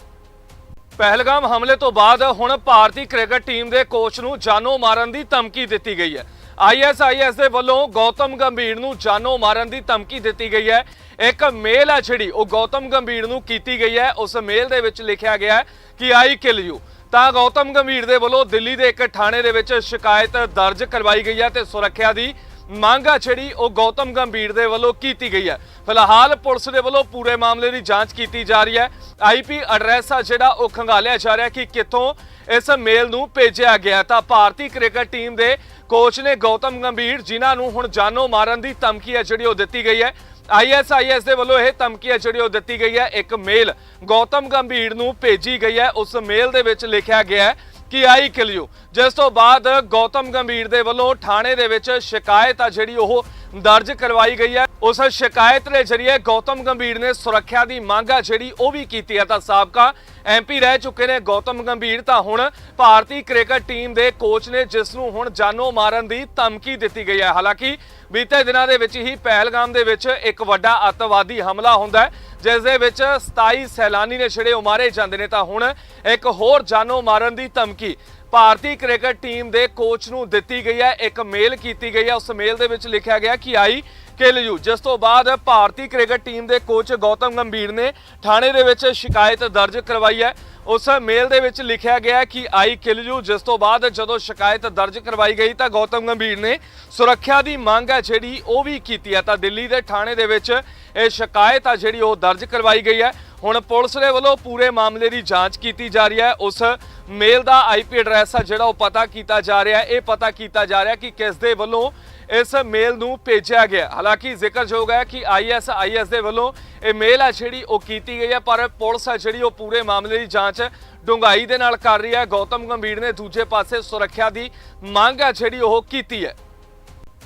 ਪਹਿਲਗਾਮ ਹਮਲੇ ਤੋਂ ਬਾਅਦ ਹੁਣ ਭਾਰਤੀ ਕ੍ਰਿਕਟ ਟੀਮ ਦੇ ਕੋਚ ਨੂੰ ਜਾਨੋਂ ਮਾਰਨ ਦੀ ਧਮਕੀ ਦਿੱਤੀ ਗਈ ਹੈ। ਆਈਐਸਆਈਐਸ ਦੇ ਵੱਲੋਂ ਗੌਤਮ ਗੰਭੀਰ ਨੂੰ ਜਾਨੋਂ ਮਾਰਨ ਦੀ ਧਮਕੀ ਦਿੱਤੀ ਗਈ ਹੈ। ਇੱਕ ਮੇਲ ਹੈ ਜਿਹੜੀ, ਉਹ ਗੌਤਮ ਗੰਭੀਰ ਨੂੰ ਕੀਤੀ ਗਈ ਹੈ। ਉਸ ਮੇਲ ਦੇ ਵਿੱਚ ਲਿਖਿਆ ਗਿਆ ਹੈ ਕਿ ਆਈ ਕਿਲ ਯੂ। ਤਾਂ ਗੌਤਮ ਗੰਭੀਰ ਦੇ ਵੱਲੋਂ ਦਿੱਲੀ ਦੇ ਇੱਕ ਥਾਣੇ ਦੇ ਵਿੱਚ ਸ਼ਿਕਾਇਤ ਦਰਜ ਕਰਵਾਈ ਗਈ ਹੈ ਤੇ ਸੁਰੱਖਿਆ ਦੀ ਮੰਗ ਆ ਜਿਹੜੀ, ਉਹ ਗੌਤਮ ਗੰਭੀਰ ਦੇ ਵੱਲੋਂ ਕੀਤੀ ਗਈ ਹੈ। ਫਿਲਹਾਲ ਪੁਲਿਸ ਦੇ ਵੱਲੋਂ ਪੂਰੇ ਮਾਮਲੇ ਦੀ ਜਾਂਚ ਕੀਤੀ ਜਾ ਰਹੀ ਹੈ। ਆਈਪੀ ਐਡਰੈਸ ਆ ਜਿਹੜਾ ਉਹ ਖੰਗਾਲਿਆ ਜਾ ਰਿਹਾ ਕਿ ਕਿੱਥੋਂ ਇਸ ਮੇਲ ਨੂੰ ਭੇਜਿਆ ਗਿਆ ਤਾਂ ਭਾਰਤੀ ਕ੍ਰਿਕਟ ਟੀਮ ਦੇ ਕੋਚ ਨੇ ਗੌਤਮ ਗੰਭੀਰ, ਜਿਨ੍ਹਾਂ ਨੂੰ ਹੁਣ ਜਾਨੋਂ ਮਾਰਨ ਦੀ ਧਮਕੀ ਹੈ ਜਿਹੜੀ ਉਹ ਦਿੱਤੀ ਗਈ ਹੈ। ਆਈਐਸਆਈਐਸ ਦੇ ਵੱਲੋਂ ਇਹ ਧਮਕੀ ਹੈ ਜਿਹੜੀ ਉਹ ਦਿੱਤੀ ਗਈ ਹੈ। ਇੱਕ ਮੇਲ ਗੌਤਮ ਗੰਭੀਰ ਨੂੰ ਭੇਜੀ ਗਈ ਹੈ। ਉਸ ਮੇਲ ਦੇ ਵਿੱਚ ਲਿਖਿਆ ਗਿਆ ਹੈ ਕਿ ਆਈ ਕਿਲ ਯੂ। ਜਿਸ ਤੋਂ ਬਾਅਦ ਗੌਤਮ ਗੰਭੀਰ ਦੇ ਵੱਲੋਂ ਥਾਣੇ ਦੇ ਵਿੱਚ ਸ਼ਿਕਾਇਤ ਆ ਜਿਹੜੀ ਉਹ ਦਰਜ ਕਰਵਾਈ ਗਈ ਹੈ। ਉਸ ਸ਼ਿਕਾਇਤ ਦੇ ਜ਼ਰੀਏ ਗੌਤਮ ਗੰਭੀਰ ਨੇ ਸੁਰੱਖਿਆ ਦੀ ਮੰਗ ਆ ਜਿਹੜੀ ਉਹ ਵੀ ਕੀਤੀ ਹੈ। ਤਾਂ ਸਾਬਕਾ ਐਮਪੀ ਰਹਿ ਚੁੱਕੇ ਨੇ ਗੌਤਮ ਗੰਭੀਰ। ਤਾਂ ਹੁਣ ਭਾਰਤੀ ਕ੍ਰਿਕਟ ਟੀਮ ਦੇ ਕੋਚ ਨੇ ਜਿਸ ਨੂੰ ਹੁਣ ਜਾਨੋਂ ਮਾਰਨ ਦੀ ਧਮਕੀ ਦਿੱਤੀ ਗਈ ਹੈ। ਹਾਲਾਂਕਿ ਬੀਤੇ ਦਿਨਾਂ ਦੇ ਵਿੱਚ ਹੀ ਪਹਿਲਗਾਮ ਦੇ ਵਿੱਚ ਇੱਕ ਵੱਡਾ ਅੱਤਵਾਦੀ ਹਮਲਾ ਹੁੰਦਾ ਹੈ, ਜਿਸ ਦੇ ਵਿੱਚ 27 ਸੈਲਾਨੀ ਨੇ ਛੜੇ ਉਮਾਰੇ ਜਾਂਦੇ ਨੇ। ਤਾਂ ਹੁਣ ਇੱਕ ਹੋਰ ਜਾਨੋਂ ਮਾਰਨ ਦੀ ਧਮਕੀ ਭਾਰਤੀ ਕ੍ਰਿਕਟ ਟੀਮ ਦੇ ਕੋਚ ਨੂੰ ਦਿੱਤੀ ਗਈ ਹੈ, ਇੱਕ ਮੇਲ ਕੀਤੀ ਗਈ ਹੈ। ਉਸ ਮੇਲ ਦੇ ਵਿੱਚ ਲਿਖਿਆ ਗਿਆ ਕਿ ਆਈ ਕਿਲ ਯੂ। ਜਿਸ ਤੋਂ ਬਾਅਦ ਭਾਰਤੀ ਕ੍ਰਿਕਟ ਟੀਮ ਦੇ ਕੋਚ ਗੌਤਮ ਗੰਭੀਰ ਨੇ ਥਾਣੇ ਦੇ ਵਿੱਚ ਸ਼ਿਕਾਇਤ ਦਰਜ ਕਰਵਾਈ ਹੈ। ਉਸ ਮੇਲ ਦੇ ਵਿੱਚ ਲਿਖਿਆ ਗਿਆ ਕਿ ਆਈ ਕਿਲ ਯੂ। ਜਿਸ ਤੋਂ ਬਾਅਦ ਜਦੋਂ ਸ਼ਿਕਾਇਤ ਦਰਜ ਕਰਵਾਈ ਗਈ ਤਾਂ ਗੌਤਮ ਗੰਭੀਰ ਨੇ ਸੁਰੱਖਿਆ ਦੀ ਮੰਗ ਹੈ ਜਿਹੜੀ ਉਹ ਵੀ ਕੀਤੀ ਹੈ। ਤਾਂ ਦਿੱਲੀ ਦੇ ਥਾਣੇ ਦੇ ਵਿੱਚ ਇਹ ਸ਼ਿਕਾਇਤ ਆ ਜਿਹੜੀ ਉਹ ਦਰਜ ਕਰਵਾਈ ਗਈ ਹੈ। ਹੁਣ ਪੁਲਿਸ ਦੇ ਵੱਲੋਂ ਪੂਰੇ ਮਾਮਲੇ ਦੀ ਜਾਂਚ ਕੀਤੀ ਜਾ ਰਹੀ ਹੈ। ਉਸ ਮੇਲ ਦਾ ਆਈਪੀ ਐਡਰੈਸ ਆ ਜਿਹੜਾ ਉਹ ਪਤਾ ਕੀਤਾ ਜਾ ਰਿਹਾ ਇਹ ਪਤਾ ਕੀਤਾ ਜਾ ਰਿਹਾ ਕਿ ਕਿਸ ਦੇ ਵੱਲੋਂ ਇਸ ਮੇਲ ਨੂੰ ਭੇਜਿਆ ਗਿਆ। ਹਾਲਾਂਕਿ ਜ਼ਿਕਰਯੋਗ ਹੈ ਕਿ ਆਈਐਸਆਈਐਸ ਦੇ ਵੱਲੋਂ ਇਹ ਮੇਲ ਆ ਜਿਹੜੀ ਉਹ ਕੀਤੀ ਗਈ ਹੈ, ਪਰ ਪੁਲਿਸ ਆ ਜਿਹੜੀ ਉਹ ਪੂਰੇ ਮਾਮਲੇ ਦੀ ਜਾਂਚ ਡੂੰਘਾਈ ਦੇ ਨਾਲ ਕਰ ਰਹੀ ਹੈ। ਗੌਤਮ ਗੰਭੀਰ ਨੇ ਦੂਜੇ ਪਾਸੇ ਸੁਰੱਖਿਆ ਦੀ ਮੰਗ ਆ ਜਿਹੜੀ ਉਹ ਕੀਤੀ ਹੈ।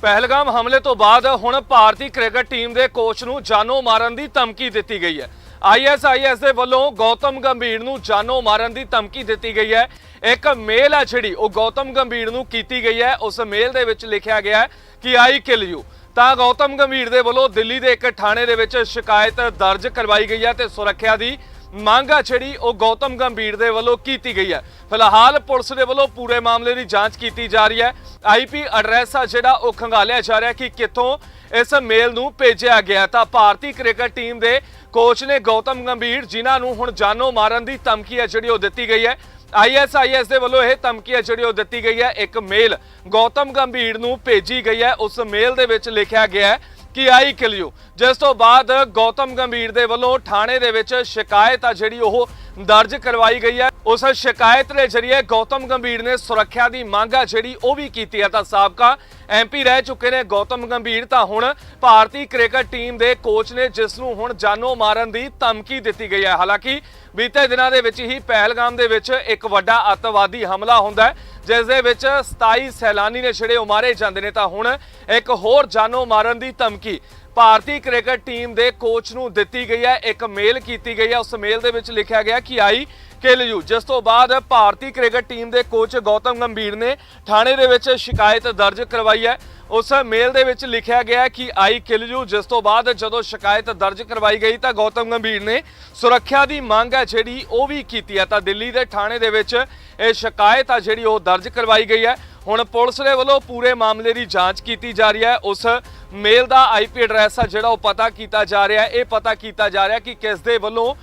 ਪਹਿਲਗਾਮ ਹਮਲੇ ਤੋਂ ਬਾਅਦ ਹੁਣ ਭਾਰਤੀ ਕ੍ਰਿਕਟ ਟੀਮ ਦੇ ਕੋਚ ਨੂੰ ਜਾਨੋਂ ਮਾਰਨ ਦੀ ਧਮਕੀ ਦਿੱਤੀ ਗਈ ਹੈ। ਆਈਐਸਆਈਐਸ ਦੇ ਵੱਲੋਂ ਗੌਤਮ ਗੰਭੀਰ ਨੂੰ ਜਾਨੋਂ ਮਾਰਨ ਦੀ ਧਮਕੀ ਦਿੱਤੀ ਗਈ ਹੈ। ਇੱਕ ਮੇਲ ਹੈ ਜਿਹੜੀ, ਉਹ ਗੌਤਮ ਗੰਭੀਰ ਨੂੰ ਕੀਤੀ ਗਈ ਹੈ। ਉਸ ਮੇਲ ਦੇ ਵਿੱਚ ਲਿਖਿਆ ਗਿਆ ਹੈ ਕਿ ਆਈ ਕਿਲ ਯੂ ਤਾਂ ਗੌਤਮ ਗੰਭੀਰ ਦੇ ਵੱਲੋਂ ਦਿੱਲੀ ਦੇ ਇੱਕ ਥਾਣੇ ਦੇ ਵਿੱਚ ਸ਼ਿਕਾਇਤ ਦਰਜ ਕਰਵਾਈ ਗਈ ਹੈ ਤੇ ਸੁਰੱਖਿਆ ਦੀ ਮੰਗ ਆ ਜਿਹੜੀ, ਉਹ ਗੌਤਮ ਗੰਭੀਰ ਦੇ ਵੱਲੋਂ ਕੀਤੀ ਗਈ ਹੈ। ਫਿਲਹਾਲ ਪੁਲਿਸ ਦੇ ਵੱਲੋਂ ਪੂਰੇ ਮਾਮਲੇ ਦੀ ਜਾਂਚ ਕੀਤੀ ਜਾ ਰਹੀ ਹੈ। ਆਈਪੀ ਐਡਰੈਸ ਆ ਜਿਹੜਾ, ਉਹ ਖੰਗਾਲਿਆ ਜਾ ਰਿਹਾ ਕਿ ਕਿੱਥੋਂ ਇਸ ਮੇਲ ਨੂੰ ਭੇਜਿਆ ਗਿਆ ਤਾਂ ਭਾਰਤੀ ਕ੍ਰਿਕਟ ਟੀਮ ਦੇ ਕੋਚ ਨੇ ਗੌਤਮ ਗੰਭੀਰ, ਜਿਨ੍ਹਾਂ ਨੂੰ ਹੁਣ ਜਾਨੋਂ ਮਾਰਨ ਦੀ ਧਮਕੀ ਹੈ, ਜਿਹੜੀ ਉਹ ਦਿੱਤੀ ਗਈ ਹੈ। ਆਈਐਸਆਈਐਸ ਦੇ ਵੱਲੋਂ ਇਹ ਧਮਕੀ ਹੈ, ਜਿਹੜੀ ਉਹ ਦਿੱਤੀ ਗਈ ਹੈ। ਇੱਕ ਮੇਲ ਗੌਤਮ ਗੰਭੀਰ ਨੂੰ ਭੇਜੀ ਗਈ ਹੈ। ਉਸ ਮੇਲ ਦੇ ਵਿੱਚ ਲਿਖਿਆ ਗਿਆ ਹੈ ਕਿ ਆਈ ਕਿਲ ਯੂ ਜਿਸ ਤੋਂ ਬਾਅਦ ਗੌਤਮ ਗੰਭੀਰ ਦੇ ਵੱਲੋਂ ਥਾਣੇ ਦੇ ਵਿੱਚ ਸ਼ਿਕਾਇਤ ਆ, ਜਿਹੜੀ ਉਹ ਦਰਜ ਕਰਵਾਈ ਗਈ ਹੈ। ਉਸ ਸ਼ਿਕਾਇਤ ਦੇ ਜ਼ਰੀਏ ਗੌਤਮ ਗੰਭੀਰ ਨੇ ਸੁਰੱਖਿਆ ਦੀ ਮੰਗ ਆ ਜਿਹੜੀ ਉਹ ਵੀ ਕੀਤੀ ਹੈ। ਤਾਂ ਸਾਬਕਾ ਐਮਪੀ ਰਹਿ ਚੁੱਕੇ ਨੇ ਗੌਤਮ ਗੰਭੀਰ। ਤਾਂ ਹੁਣ ਭਾਰਤੀ ਕ੍ਰਿਕਟ ਟੀਮ ਦੇ ਕੋਚ ਨੇ ਜਿਸ ਨੂੰ ਹੁਣ ਜਾਨੋ ਮਾਰਨ ਦੀ ਧਮਕੀ ਦਿੱਤੀ ਗਈ ਹੈ। ਹਾਲਾਂਕਿ ਬੀਤੇ ਦਿਨਾਂ ਦੇ ਵਿੱਚ ਹੀ ਪਹਿਲਗਾਮ ਦੇ ਵਿੱਚ ਇੱਕ ਵੱਡਾ ਅੱਤਵਾਦੀ ਹਮਲਾ ਹੁੰਦਾ ਹੈ, ਜਿਸ ਦੇ ਵਿੱਚ 27 ਸੈਲਾਨੀ ਨੇ ਛੜੇ ਉਮਾਰੇ ਜਾਂਦੇ ਨੇ। ਤਾਂ ਹੁਣ ਇੱਕ ਹੋਰ ਜਾਨੋ ਮਾਰਨ ਦੀ ਧਮਕੀ ਭਾਰਤੀ ਕ੍ਰਿਕਟ ਟੀਮ ਦੇ ਕੋਚ ਨੂੰ ਦਿੱਤੀ ਗਈ ਹੈ, ਇੱਕ ਮੇਲ ਕੀਤੀ ਗਈ ਹੈ। ਉਸ ਮੇਲ ਦੇ ਵਿੱਚ ਲਿਖਿਆ ਗਿਆ ਕਿ ਆਈ ਕਿਲਯੂ ਜਿਸ ਤੋਂ ਬਾਅਦ ਭਾਰਤੀ ਕ੍ਰਿਕਟ ਟੀਮ ਦੇ ਕੋਚ ਗੌਤਮ ਗੰਭੀਰ ਨੇ ਥਾਣੇ ਦੇ ਵਿੱਚ ਸ਼ਿਕਾਇਤ ਦਰਜ ਕਰਵਾਈ ਹੈ। ਉਸ ਮੇਲ ਦੇ ਵਿੱਚ ਲਿਖਿਆ ਗਿਆ ਕਿ ਆਈ ਕਿਲ ਯੂ। ਜਿਸ ਤੋਂ ਬਾਅਦ ਜਦੋਂ ਸ਼ਿਕਾਇਤ ਦਰਜ ਕਰਵਾਈ ਗਈ ਤਾਂ ਗੌਤਮ ਗੰਭੀਰ ਨੇ ਸੁਰੱਖਿਆ ਦੀ ਮੰਗ ਹੈ ਜਿਹੜੀ ਉਹ ਵੀ ਕੀਤੀ ਹੈ। ਤਾਂ ਦਿੱਲੀ ਦੇ ਥਾਣੇ ਦੇ ਵਿੱਚ ਇਹ ਸ਼ਿਕਾਇਤ ਆ ਜਿਹੜੀ ਉਹ ਦਰਜ ਕਰਵਾਈ ਗਈ ਹੈ। ਹੁਣ ਪੁਲਿਸ ਦੇ ਵੱਲੋਂ ਪੂਰੇ ਮਾਮਲੇ ਦੀ ਜਾਂਚ ਕੀਤੀ ਜਾ ਰਹੀ ਹੈ। ਉਸ ਮੇਲ ਦਾ ਆਈਪੀ ਐਡਰੈਸ ਆ ਜਿਹੜਾ ਉਹ ਪਤਾ ਕੀਤਾ ਜਾ ਰਿਹਾ ਹੈ। ਇਹ ਪਤਾ ਕੀਤਾ ਜਾ ਰਿਹਾ ਕਿ ਕਿਸ ਦੇ ਵੱਲੋਂ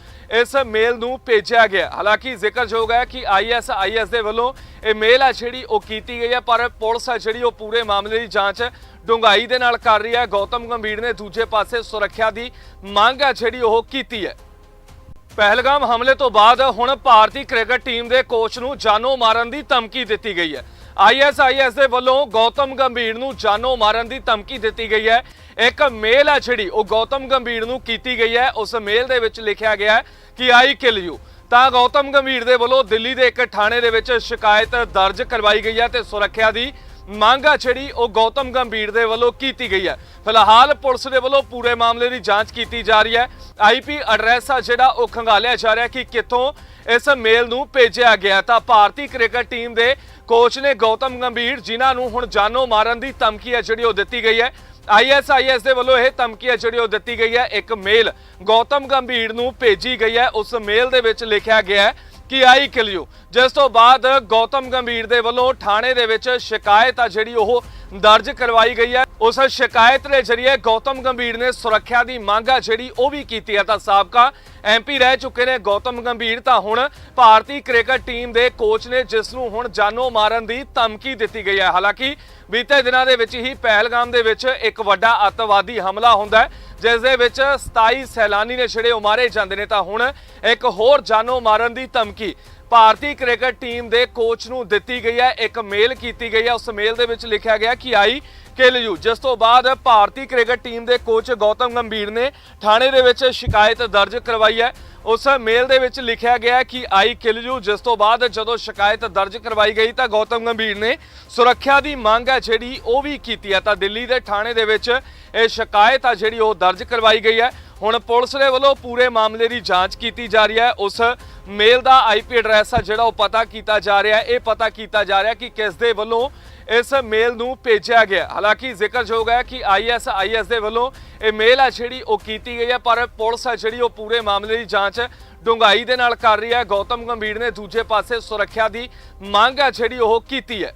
ਇਸ ਮੇਲ ਨੂੰ ਭੇਜਿਆ ਗਿਆ। ਹਾਲਾਂਕਿ ਜ਼ਿਕਰਯੋਗ ਹੈ ਕਿ ਆਈਐਸਆਈਐਸ ਦੇ ਵੱਲੋਂ ਇਹ ਮੇਲ ਆ ਜਿਹੜੀ ਉਹ ਕੀਤੀ ਗਈ ਹੈ, ਪਰ ਪੁਲਿਸ ਆ ਜਿਹੜੀ ਉਹ ਪੂਰੇ ਮਾਮਲੇ ਦੀ ਜਾਂਚ ਡੂੰਘਾਈ ਦੇ ਨਾਲ ਕਰ ਰਹੀ ਹੈ। ਗੌਤਮ ਗੰਭੀਰ ਨੇ ਦੂਜੇ ਪਾਸੇ ਸੁਰੱਖਿਆ ਦੀ ਮੰਗ ਆ ਜਿਹੜੀ ਉਹ ਕੀਤੀ ਹੈ। ਪਹਿਲਗਾਮ ਹਮਲੇ ਤੋਂ ਬਾਅਦ ਹੁਣ ਭਾਰਤੀ ਕ੍ਰਿਕਟ ਟੀਮ ਦੇ ਕੋਚ ਨੂੰ ਜਾਨੋਂ ਮਾਰਨ ਦੀ ਧਮਕੀ ਦਿੱਤੀ ਗਈ ਹੈ। ਆਈਐਸਆਈਐਸ ਦੇ ਵੱਲੋਂ ਗੌਤਮ ਗੰਭੀਰ ਨੂੰ ਜਾਨੋਂ ਮਾਰਨ ਦੀ ਧਮਕੀ ਦਿੱਤੀ ਗਈ ਹੈ। ਇੱਕ ਮੇਲ ਹੈ ਜਿਹੜੀ, ਉਹ ਗੌਤਮ ਗੰਭੀਰ ਨੂੰ ਕੀਤੀ ਗਈ ਹੈ। ਉਸ ਮੇਲ ਦੇ ਵਿੱਚ ਲਿਖਿਆ ਗਿਆ ਹੈ ਕਿ ਆਈ ਕਿਲ ਯੂ ਤਾਂ ਗੌਤਮ ਗੰਭੀਰ ਦੇ ਵੱਲੋਂ ਦਿੱਲੀ ਦੇ ਇੱਕ ਥਾਣੇ ਦੇ ਵਿੱਚ ਸ਼ਿਕਾਇਤ ਦਰਜ ਕਰਵਾਈ ਗਈ ਹੈ ਤੇ ਸੁਰੱਖਿਆ ਦੀ ਮੰਗ ਆ ਜਿਹੜੀ ਉਹ ਗੌਤਮ ਗੰਭੀਰ ਦੇ ਵੱਲੋਂ ਕੀਤੀ ਗਈ ਹੈ। ਫਿਲਹਾਲ ਪੁਲਿਸ ਦੇ ਵੱਲੋਂ ਪੂਰੇ ਮਾਮਲੇ ਦੀ ਜਾਂਚ ਕੀਤੀ ਜਾ ਰਹੀ ਹੈ। ਆਈਪੀ ਐਡਰੈਸ ਆ ਜਿਹੜਾ ਉਹ ਖੰਗਾਲਿਆ ਜਾ ਰਿਹਾ ਕਿ ਕਿੱਥੋਂ ਇਸ ਮੇਲ ਨੂੰ ਭੇਜਿਆ ਗਿਆ। ਤਾਂ ਭਾਰਤੀ ਕ੍ਰਿਕਟ ਟੀਮ ਦੇ ਕੋਚ ਨੇ ਗੌਤਮ ਗੰਭੀਰ, ਜਿਨ੍ਹਾਂ ਨੂੰ ਹੁਣ ਜਾਨੋਂ ਮਾਰਨ ਦੀ ਧਮਕੀ ਹੈ ਜਿਹੜੀ ਉਹ ਦਿੱਤੀ ਗਈ ਹੈ। ਆਈਐਸਆਈਐਸ ਦੇ ਵੱਲੋਂ ਇਹ ਧਮਕੀ ਹੈ ਜਿਹੜੀ ਉਹ ਦਿੱਤੀ ਗਈ ਹੈ। ਇੱਕ ਮੇਲ ਗੌਤਮ ਗੰਭੀਰ ਨੂੰ ਭੇਜੀ ਗਈ ਹੈ। ਉਸ ਮੇਲ ਦੇ ਵਿੱਚ ਲਿਖਿਆ ਗਿਆ ਹੈ ਕਿ ਆਈ ਕਿਲ ਯੂ ਜਿਸ ਤੋਂ ਬਾਅਦ ਗੌਤਮ ਗੰਭੀਰ ਦੇ ਵੱਲੋਂ ਥਾਣੇ ਦੇ ਵਿੱਚ ਸ਼ਿਕਾਇਤ ਆ ਜਿਹੜੀ ਉਹ ਦਰਜ ਕਰਵਾਈ ਗਈ ਹੈ। ਉਸ ਸ਼ਿਕਾਇਤ ਦੇ ਜ਼ਰੀਏ ਗੌਤਮ ਗੰਭੀਰ ਨੇ ਸੁਰੱਖਿਆ ਦੀ ਮੰਗ ਆ ਜਿਹੜੀ ਉਹ ਵੀ ਕੀਤੀ ਹੈ। ਤਾਂ ਸਾਬਕਾ ਐਮਪੀ ਰਹਿ ਚੁੱਕੇ ਨੇ ਗੌਤਮ ਗੰਭੀਰ। ਤਾਂ ਹੁਣ ਭਾਰਤੀ ਕ੍ਰਿਕਟ ਟੀਮ ਦੇ ਕੋਚ ਨੇ ਜਿਸ ਨੂੰ ਹੁਣ ਜਾਨੋਂ ਮਾਰਨ ਦੀ ਧਮਕੀ ਦਿੱਤੀ ਗਈ ਹੈ। ਹਾਲਾਂਕਿ ਬੀਤੇ ਦਿਨਾਂ ਦੇ ਵਿੱਚ ਹੀ ਪਹਿਲਗਾਮ ਦੇ ਵਿੱਚ ਇੱਕ ਵੱਡਾ ਅੱਤਵਾਦੀ ਹਮਲਾ ਹੁੰਦਾ ਹੈ, ਜਿਸ ਦੇ ਵਿੱਚ 27 ਸੈਲਾਨੀ ਨੇ ਛੜੇ ਉਮਾਰੇ ਜਾਂਦੇ ਨੇ। ਤਾਂ ਹੁਣ ਇੱਕ ਹੋਰ ਜਾਨੋਂ ਮਾਰਨ ਦੀ ਧਮਕੀ ਭਾਰਤੀ ਕ੍ਰਿਕਟ ਟੀਮ ਦੇ ਕੋਚ ਨੂੰ ਦਿੱਤੀ ਗਈ ਹੈ, ਇੱਕ ਮੇਲ ਕੀਤੀ ਗਈ ਹੈ। ਉਸ ਮੇਲ ਦੇ ਵਿੱਚ ਲਿਖਿਆ ਗਿਆ ਕਿ ਆਈ ਕਿਲ ਯੂ। ਜਿਸ ਤੋਂ ਬਾਅਦ ਭਾਰਤੀ ਕ੍ਰਿਕਟ ਟੀਮ ਦੇ ਕੋਚ ਗੌਤਮ ਗੰਭੀਰ ਨੇ ਥਾਣੇ ਦੇ ਵਿੱਚ ਸ਼ਿਕਾਇਤ ਦਰਜ ਕਰਵਾਈ ਹੈ। ਉਸ ਮੇਲ ਦੇ ਵਿੱਚ ਲਿਖਿਆ ਗਿਆ ਕਿ ਆਈ ਕਿਲ ਯੂ। ਜਿਸ ਤੋਂ ਬਾਅਦ ਜਦੋਂ ਸ਼ਿਕਾਇਤ ਦਰਜ ਕਰਵਾਈ ਗਈ ਤਾਂ ਗੌਤਮ ਗੰਭੀਰ ਨੇ ਸੁਰੱਖਿਆ ਦੀ ਮੰਗ ਹੈ, ਜਿਹੜੀ ਉਹ ਵੀ ਕੀਤੀ ਹੈ। ਤਾਂ ਦਿੱਲੀ ਦੇ ਥਾਣੇ ਦੇ ਵਿੱਚ ਇਹ ਸ਼ਿਕਾਇਤ ਆ, ਜਿਹੜੀ ਉਹ ਦਰਜ ਕਰਵਾਈ ਗਈ ਹੈ। ਹੁਣ ਪੁਲਿਸ ਦੇ ਵੱਲੋਂ ਪੂਰੇ ਮਾਮਲੇ ਦੀ ਜਾਂਚ ਕੀਤੀ ਜਾ ਰਹੀ ਹੈ। ਉਸ ਮੇਲ ਦਾ ਆਈਪੀ ਐਡਰੈਸ ਆ ਜਿਹੜਾ ਉਹ ਪਤਾ ਕੀਤਾ ਜਾ ਰਿਹਾ ਇਹ ਪਤਾ ਕੀਤਾ ਜਾ ਰਿਹਾ ਕਿ ਕਿਸ ਦੇ ਵੱਲੋਂ ਇਸ ਮੇਲ ਨੂੰ ਭੇਜਿਆ ਗਿਆ। ਹਾਲਾਂਕਿ ਜ਼ਿਕਰਯੋਗ ਹੈ ਕਿ ਆਈਐਸਆਈਐਸ ਦੇ ਵੱਲੋਂ ਇਹ ਮੇਲ ਆ ਜਿਹੜੀ ਉਹ ਕੀਤੀ ਗਈ ਹੈ, ਪਰ ਪੁਲਿਸ ਆ ਜਿਹੜੀ ਉਹ ਪੂਰੇ ਮਾਮਲੇ ਦੀ ਜਾਂਚ ਡੂੰਘਾਈ ਦੇ ਨਾਲ ਕਰ ਰਹੀ ਹੈ। ਗੌਤਮ ਗੰਭੀਰ ਨੇ ਦੂਜੇ ਪਾਸੇ ਸੁਰੱਖਿਆ ਦੀ ਮੰਗ ਆ ਜਿਹੜੀ ਉਹ ਕੀਤੀ ਹੈ।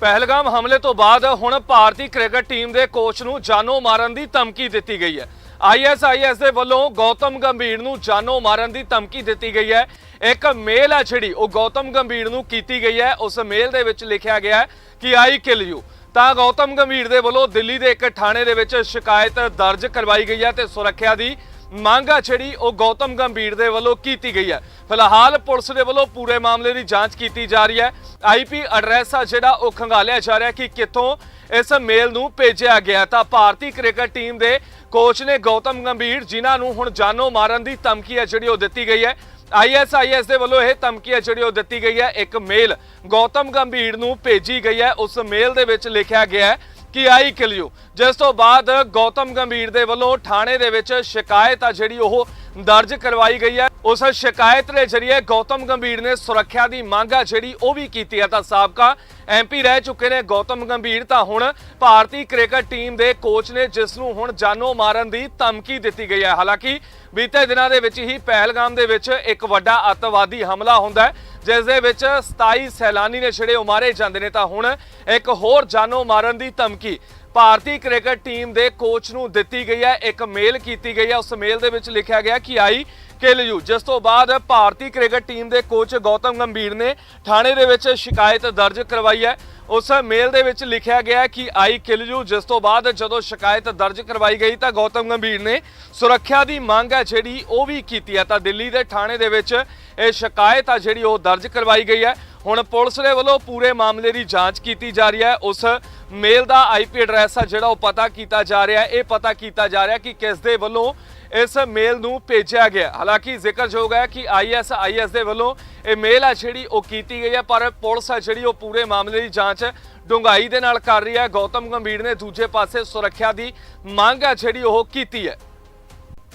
ਪਹਿਲਗਾਮ ਹਮਲੇ ਤੋਂ ਬਾਅਦ ਹੁਣ ਭਾਰਤੀ ਕ੍ਰਿਕਟ ਟੀਮ ਦੇ ਕੋਚ ਨੂੰ ਜਾਨੋਂ ਮਾਰਨ ਦੀ ਧਮਕੀ ਦਿੱਤੀ ਗਈ ਹੈ। ਆਈਐਸਆਈਐਸ ਦੇ ਵੱਲੋਂ ਗੌਤਮ ਗੰਭੀਰ ਨੂੰ ਜਾਨੋਂ ਮਾਰਨ ਦੀ ਧਮਕੀ ਦਿੱਤੀ ਗਈ ਹੈ। ਇੱਕ ਮੇਲ ਹੈ ਜਿਹੜੀ, ਉਹ ਗੌਤਮ ਗੰਭੀਰ ਨੂੰ ਕੀਤੀ ਗਈ ਹੈ। ਉਸ ਮੇਲ ਦੇ ਵਿੱਚ ਲਿਖਿਆ ਗਿਆ ਹੈ ਕਿ ਆਈ ਕਿਲ ਯੂ। ਤਾਂ ਗੌਤਮ ਗੰਭੀਰ ਦੇ ਵੱਲੋਂ ਦਿੱਲੀ ਦੇ ਇੱਕ ਥਾਣੇ ਦੇ ਵਿੱਚ ਸ਼ਿਕਾਇਤ ਦਰਜ ਕਰਵਾਈ ਗਈ ਹੈ ਤੇ ਸੁਰੱਖਿਆ ਦੀ ਮੰਗ ਆ ਜਿਹੜੀ ਉਹ ਗੌਤਮ ਗੰਭੀਰ ਦੇ ਵੱਲੋਂ ਕੀਤੀ ਗਈ ਹੈ। ਫਿਲਹਾਲ ਪੁਲਿਸ ਦੇ ਵੱਲੋਂ ਪੂਰੇ ਮਾਮਲੇ ਦੀ ਜਾਂਚ ਕੀਤੀ ਜਾ ਰਹੀ ਹੈ। ਆਈਪੀ ਐਡਰੈਸ ਆ ਜਿਹੜਾ ਉਹ ਖੰਗਾਲਿਆ ਜਾ ਰਿਹਾ ਕਿ ਕਿੱਥੋਂ ਇਸ ਮੇਲ ਨੂੰ ਭੇਜਿਆ ਗਿਆ ਤਾਂ ਭਾਰਤੀ ਕ੍ਰਿਕਟ ਟੀਮ ਦੇ ਕੋਚ ਨੇ ਗੌਤਮ ਗੰਭੀਰ, ਜਿਨ੍ਹਾਂ ਨੂੰ ਹੁਣ ਜਾਨੋਂ ਮਾਰਨ ਦੀ ਧਮਕੀ ਹੈ ਜਿਹੜੀ ਉਹ ਦਿੱਤੀ ਗਈ ਹੈ। ਆਈਐਸਆਈਐਸ ਦੇ ਵੱਲੋਂ ਇਹ ਧਮਕੀ ਹੈ ਜਿਹੜੀ ਉਹ ਦਿੱਤੀ ਗਈ ਹੈ। ਇੱਕ ਮੇਲ ਗੌਤਮ ਗੰਭੀਰ ਨੂੰ ਭੇਜੀ ਗਈ ਹੈ। ਉਸ ਮੇਲ ਦੇ ਵਿੱਚ ਲਿਖਿਆ ਗਿਆ ਹੈ ਕਿ ਆਈ ਕਿਲ ਯੂ। ਜਿਸ ਤੋਂ ਬਾਅਦ ਗੌਤਮ ਗੰਭੀਰ ਦੇ ਵੱਲੋਂ ਥਾਣੇ ਦੇ ਵਿੱਚ ਸ਼ਿਕਾਇਤ ਆ ਜਿਹੜੀ ਉਹ ਦਰਜ ਕਰਵਾਈ ਗਈ ਹੈ। ਉਸ ਸ਼ਿਕਾਇਤ ਦੇ ਜ਼ਰੀਏ ਗੌਤਮ ਗੰਭੀਰ ਨੇ ਸੁਰੱਖਿਆ ਦੀ ਮੰਗ ਆ ਜਿਹੜੀ ਉਹ ਵੀ ਕੀਤੀ ਹੈ ਤਾਂ ਸਾਬਕਾ ਐਮਪੀ ਰਹਿ ਚੁੱਕੇ ਨੇ ਗੌਤਮ ਗੰਭੀਰ। ਤਾਂ ਹੁਣ ਭਾਰਤੀ ਕ੍ਰਿਕਟ ਟੀਮ ਦੇ ਕੋਚ ਨੇ ਜਿਸ ਨੂੰ ਹੁਣ ਜਾਨੋਂ ਮਾਰਨ ਦੀ ਧਮਕੀ ਦਿੱਤੀ ਗਈ ਹੈ। ਹਾਲਾਂਕਿ ਬੀਤੇ ਦਿਨਾਂ ਦੇ ਵਿੱਚ ਹੀ ਪਹਿਲਗਾਮ ਦੇ ਵਿੱਚ ਇੱਕ ਵੱਡਾ ਅੱਤਵਾਦੀ ਹਮਲਾ ਹੁੰਦਾ ਹੈ, ਜਿਸ ਦੇ ਵਿੱਚ 27 ਸੈਲਾਨੀ ਨੇ ਛੜੇ ਉਮਾਰੇ ਜਾਂਦੇ ਨੇ। ਤਾਂ ਹੁਣ ਇੱਕ ਹੋਰ ਜਾਨੋਂ ਮਾਰਨ ਦੀ ਧਮਕੀ ਭਾਰਤੀ ਕ੍ਰਿਕਟ ਟੀਮ ਦੇ ਕੋਚ ਨੂੰ ਦਿੱਤੀ ਗਈ ਹੈ, ਇੱਕ ਮੇਲ ਕੀਤੀ ਗਈ ਹੈ। ਉਸ ਮੇਲ ਦੇ ਵਿੱਚ ਲਿਖਿਆ ਗਿਆ ਕਿ ਆਈ ਕਿਲ ਯੂ ਜਿਸ ਤੋਂ ਬਾਅਦ ਭਾਰਤੀ ਕ੍ਰਿਕਟ ਟੀਮ ਦੇ ਕੋਚ ਗੌਤਮ ਗੰਭੀਰ ਨੇ ਥਾਣੇ ਦੇ ਵਿੱਚ ਸ਼ਿਕਾਇਤ ਦਰਜ ਕਰਵਾਈ ਹੈ। ਉਸ ਮੇਲ ਦੇ ਵਿੱਚ ਲਿਖਿਆ ਗਿਆ ਕਿ ਆਈ ਕਿਲ ਯੂ ਜਿਸ ਤੋਂ ਬਾਅਦ ਜਦੋਂ ਸ਼ਿਕਾਇਤ ਦਰਜ ਕਰਵਾਈ ਗਈ ਤਾਂ ਗੌਤਮ ਗੰਭੀਰ ਨੇ ਸੁਰੱਖਿਆ ਦੀ ਮੰਗ ਹੈ ਜਿਹੜੀ ਉਹ ਵੀ ਕੀਤੀ ਹੈ। ਤਾਂ ਦਿੱਲੀ ਦੇ ਥਾਣੇ ਦੇ ਵਿੱਚ ਇਹ ਸ਼ਿਕਾਇਤ ਆ ਜਿਹੜੀ ਉਹ ਦਰਜ ਕਰਵਾਈ ਗਈ ਹੈ। ਹੁਣ ਪੁਲਿਸ ਦੇ ਵੱਲੋਂ ਪੂਰੇ ਮਾਮਲੇ ਦੀ ਜਾਂਚ ਕੀਤੀ ਜਾ ਰਹੀ ਹੈ। ਉਸ ਮੇਲ ਦਾ ਆਈਪੀ ਐਡਰੈਸ ਆ ਜਿਹੜਾ ਉਹ ਪਤਾ ਕੀਤਾ ਜਾ ਰਿਹਾ ਇਹ ਪਤਾ ਕੀਤਾ ਜਾ ਰਿਹਾ ਕਿ ਕਿਸ ਦੇ ਵੱਲੋਂ ਇਸ ਮੇਲ ਨੂੰ ਭੇਜਿਆ ਗਿਆ ਹਾਲਾਂਕਿ ਜ਼ਿਕਰਯੋਗ ਹੈ ਕਿ ਆਈਐਸਆਈਐਸ ਦੇ ਵੱਲੋਂ ਇਹ ਮੇਲ ਆ ਜਿਹੜੀ ਉਹ ਕੀਤੀ ਗਈ ਹੈ, ਪਰ ਪੁਲਿਸ ਆ ਜਿਹੜੀ ਉਹ ਪੂਰੇ ਮਾਮਲੇ ਦੀ ਜਾਂਚ ਡੂੰਘਾਈ ਦੇ ਨਾਲ ਕਰ ਰਹੀ ਹੈ। ਗੌਤਮ ਗੰਭੀਰ ਨੇ ਦੂਜੇ ਪਾਸੇ ਸੁਰੱਖਿਆ ਦੀ ਮੰਗ ਆ ਜਿਹੜੀ ਉਹ ਕੀਤੀ ਹੈ।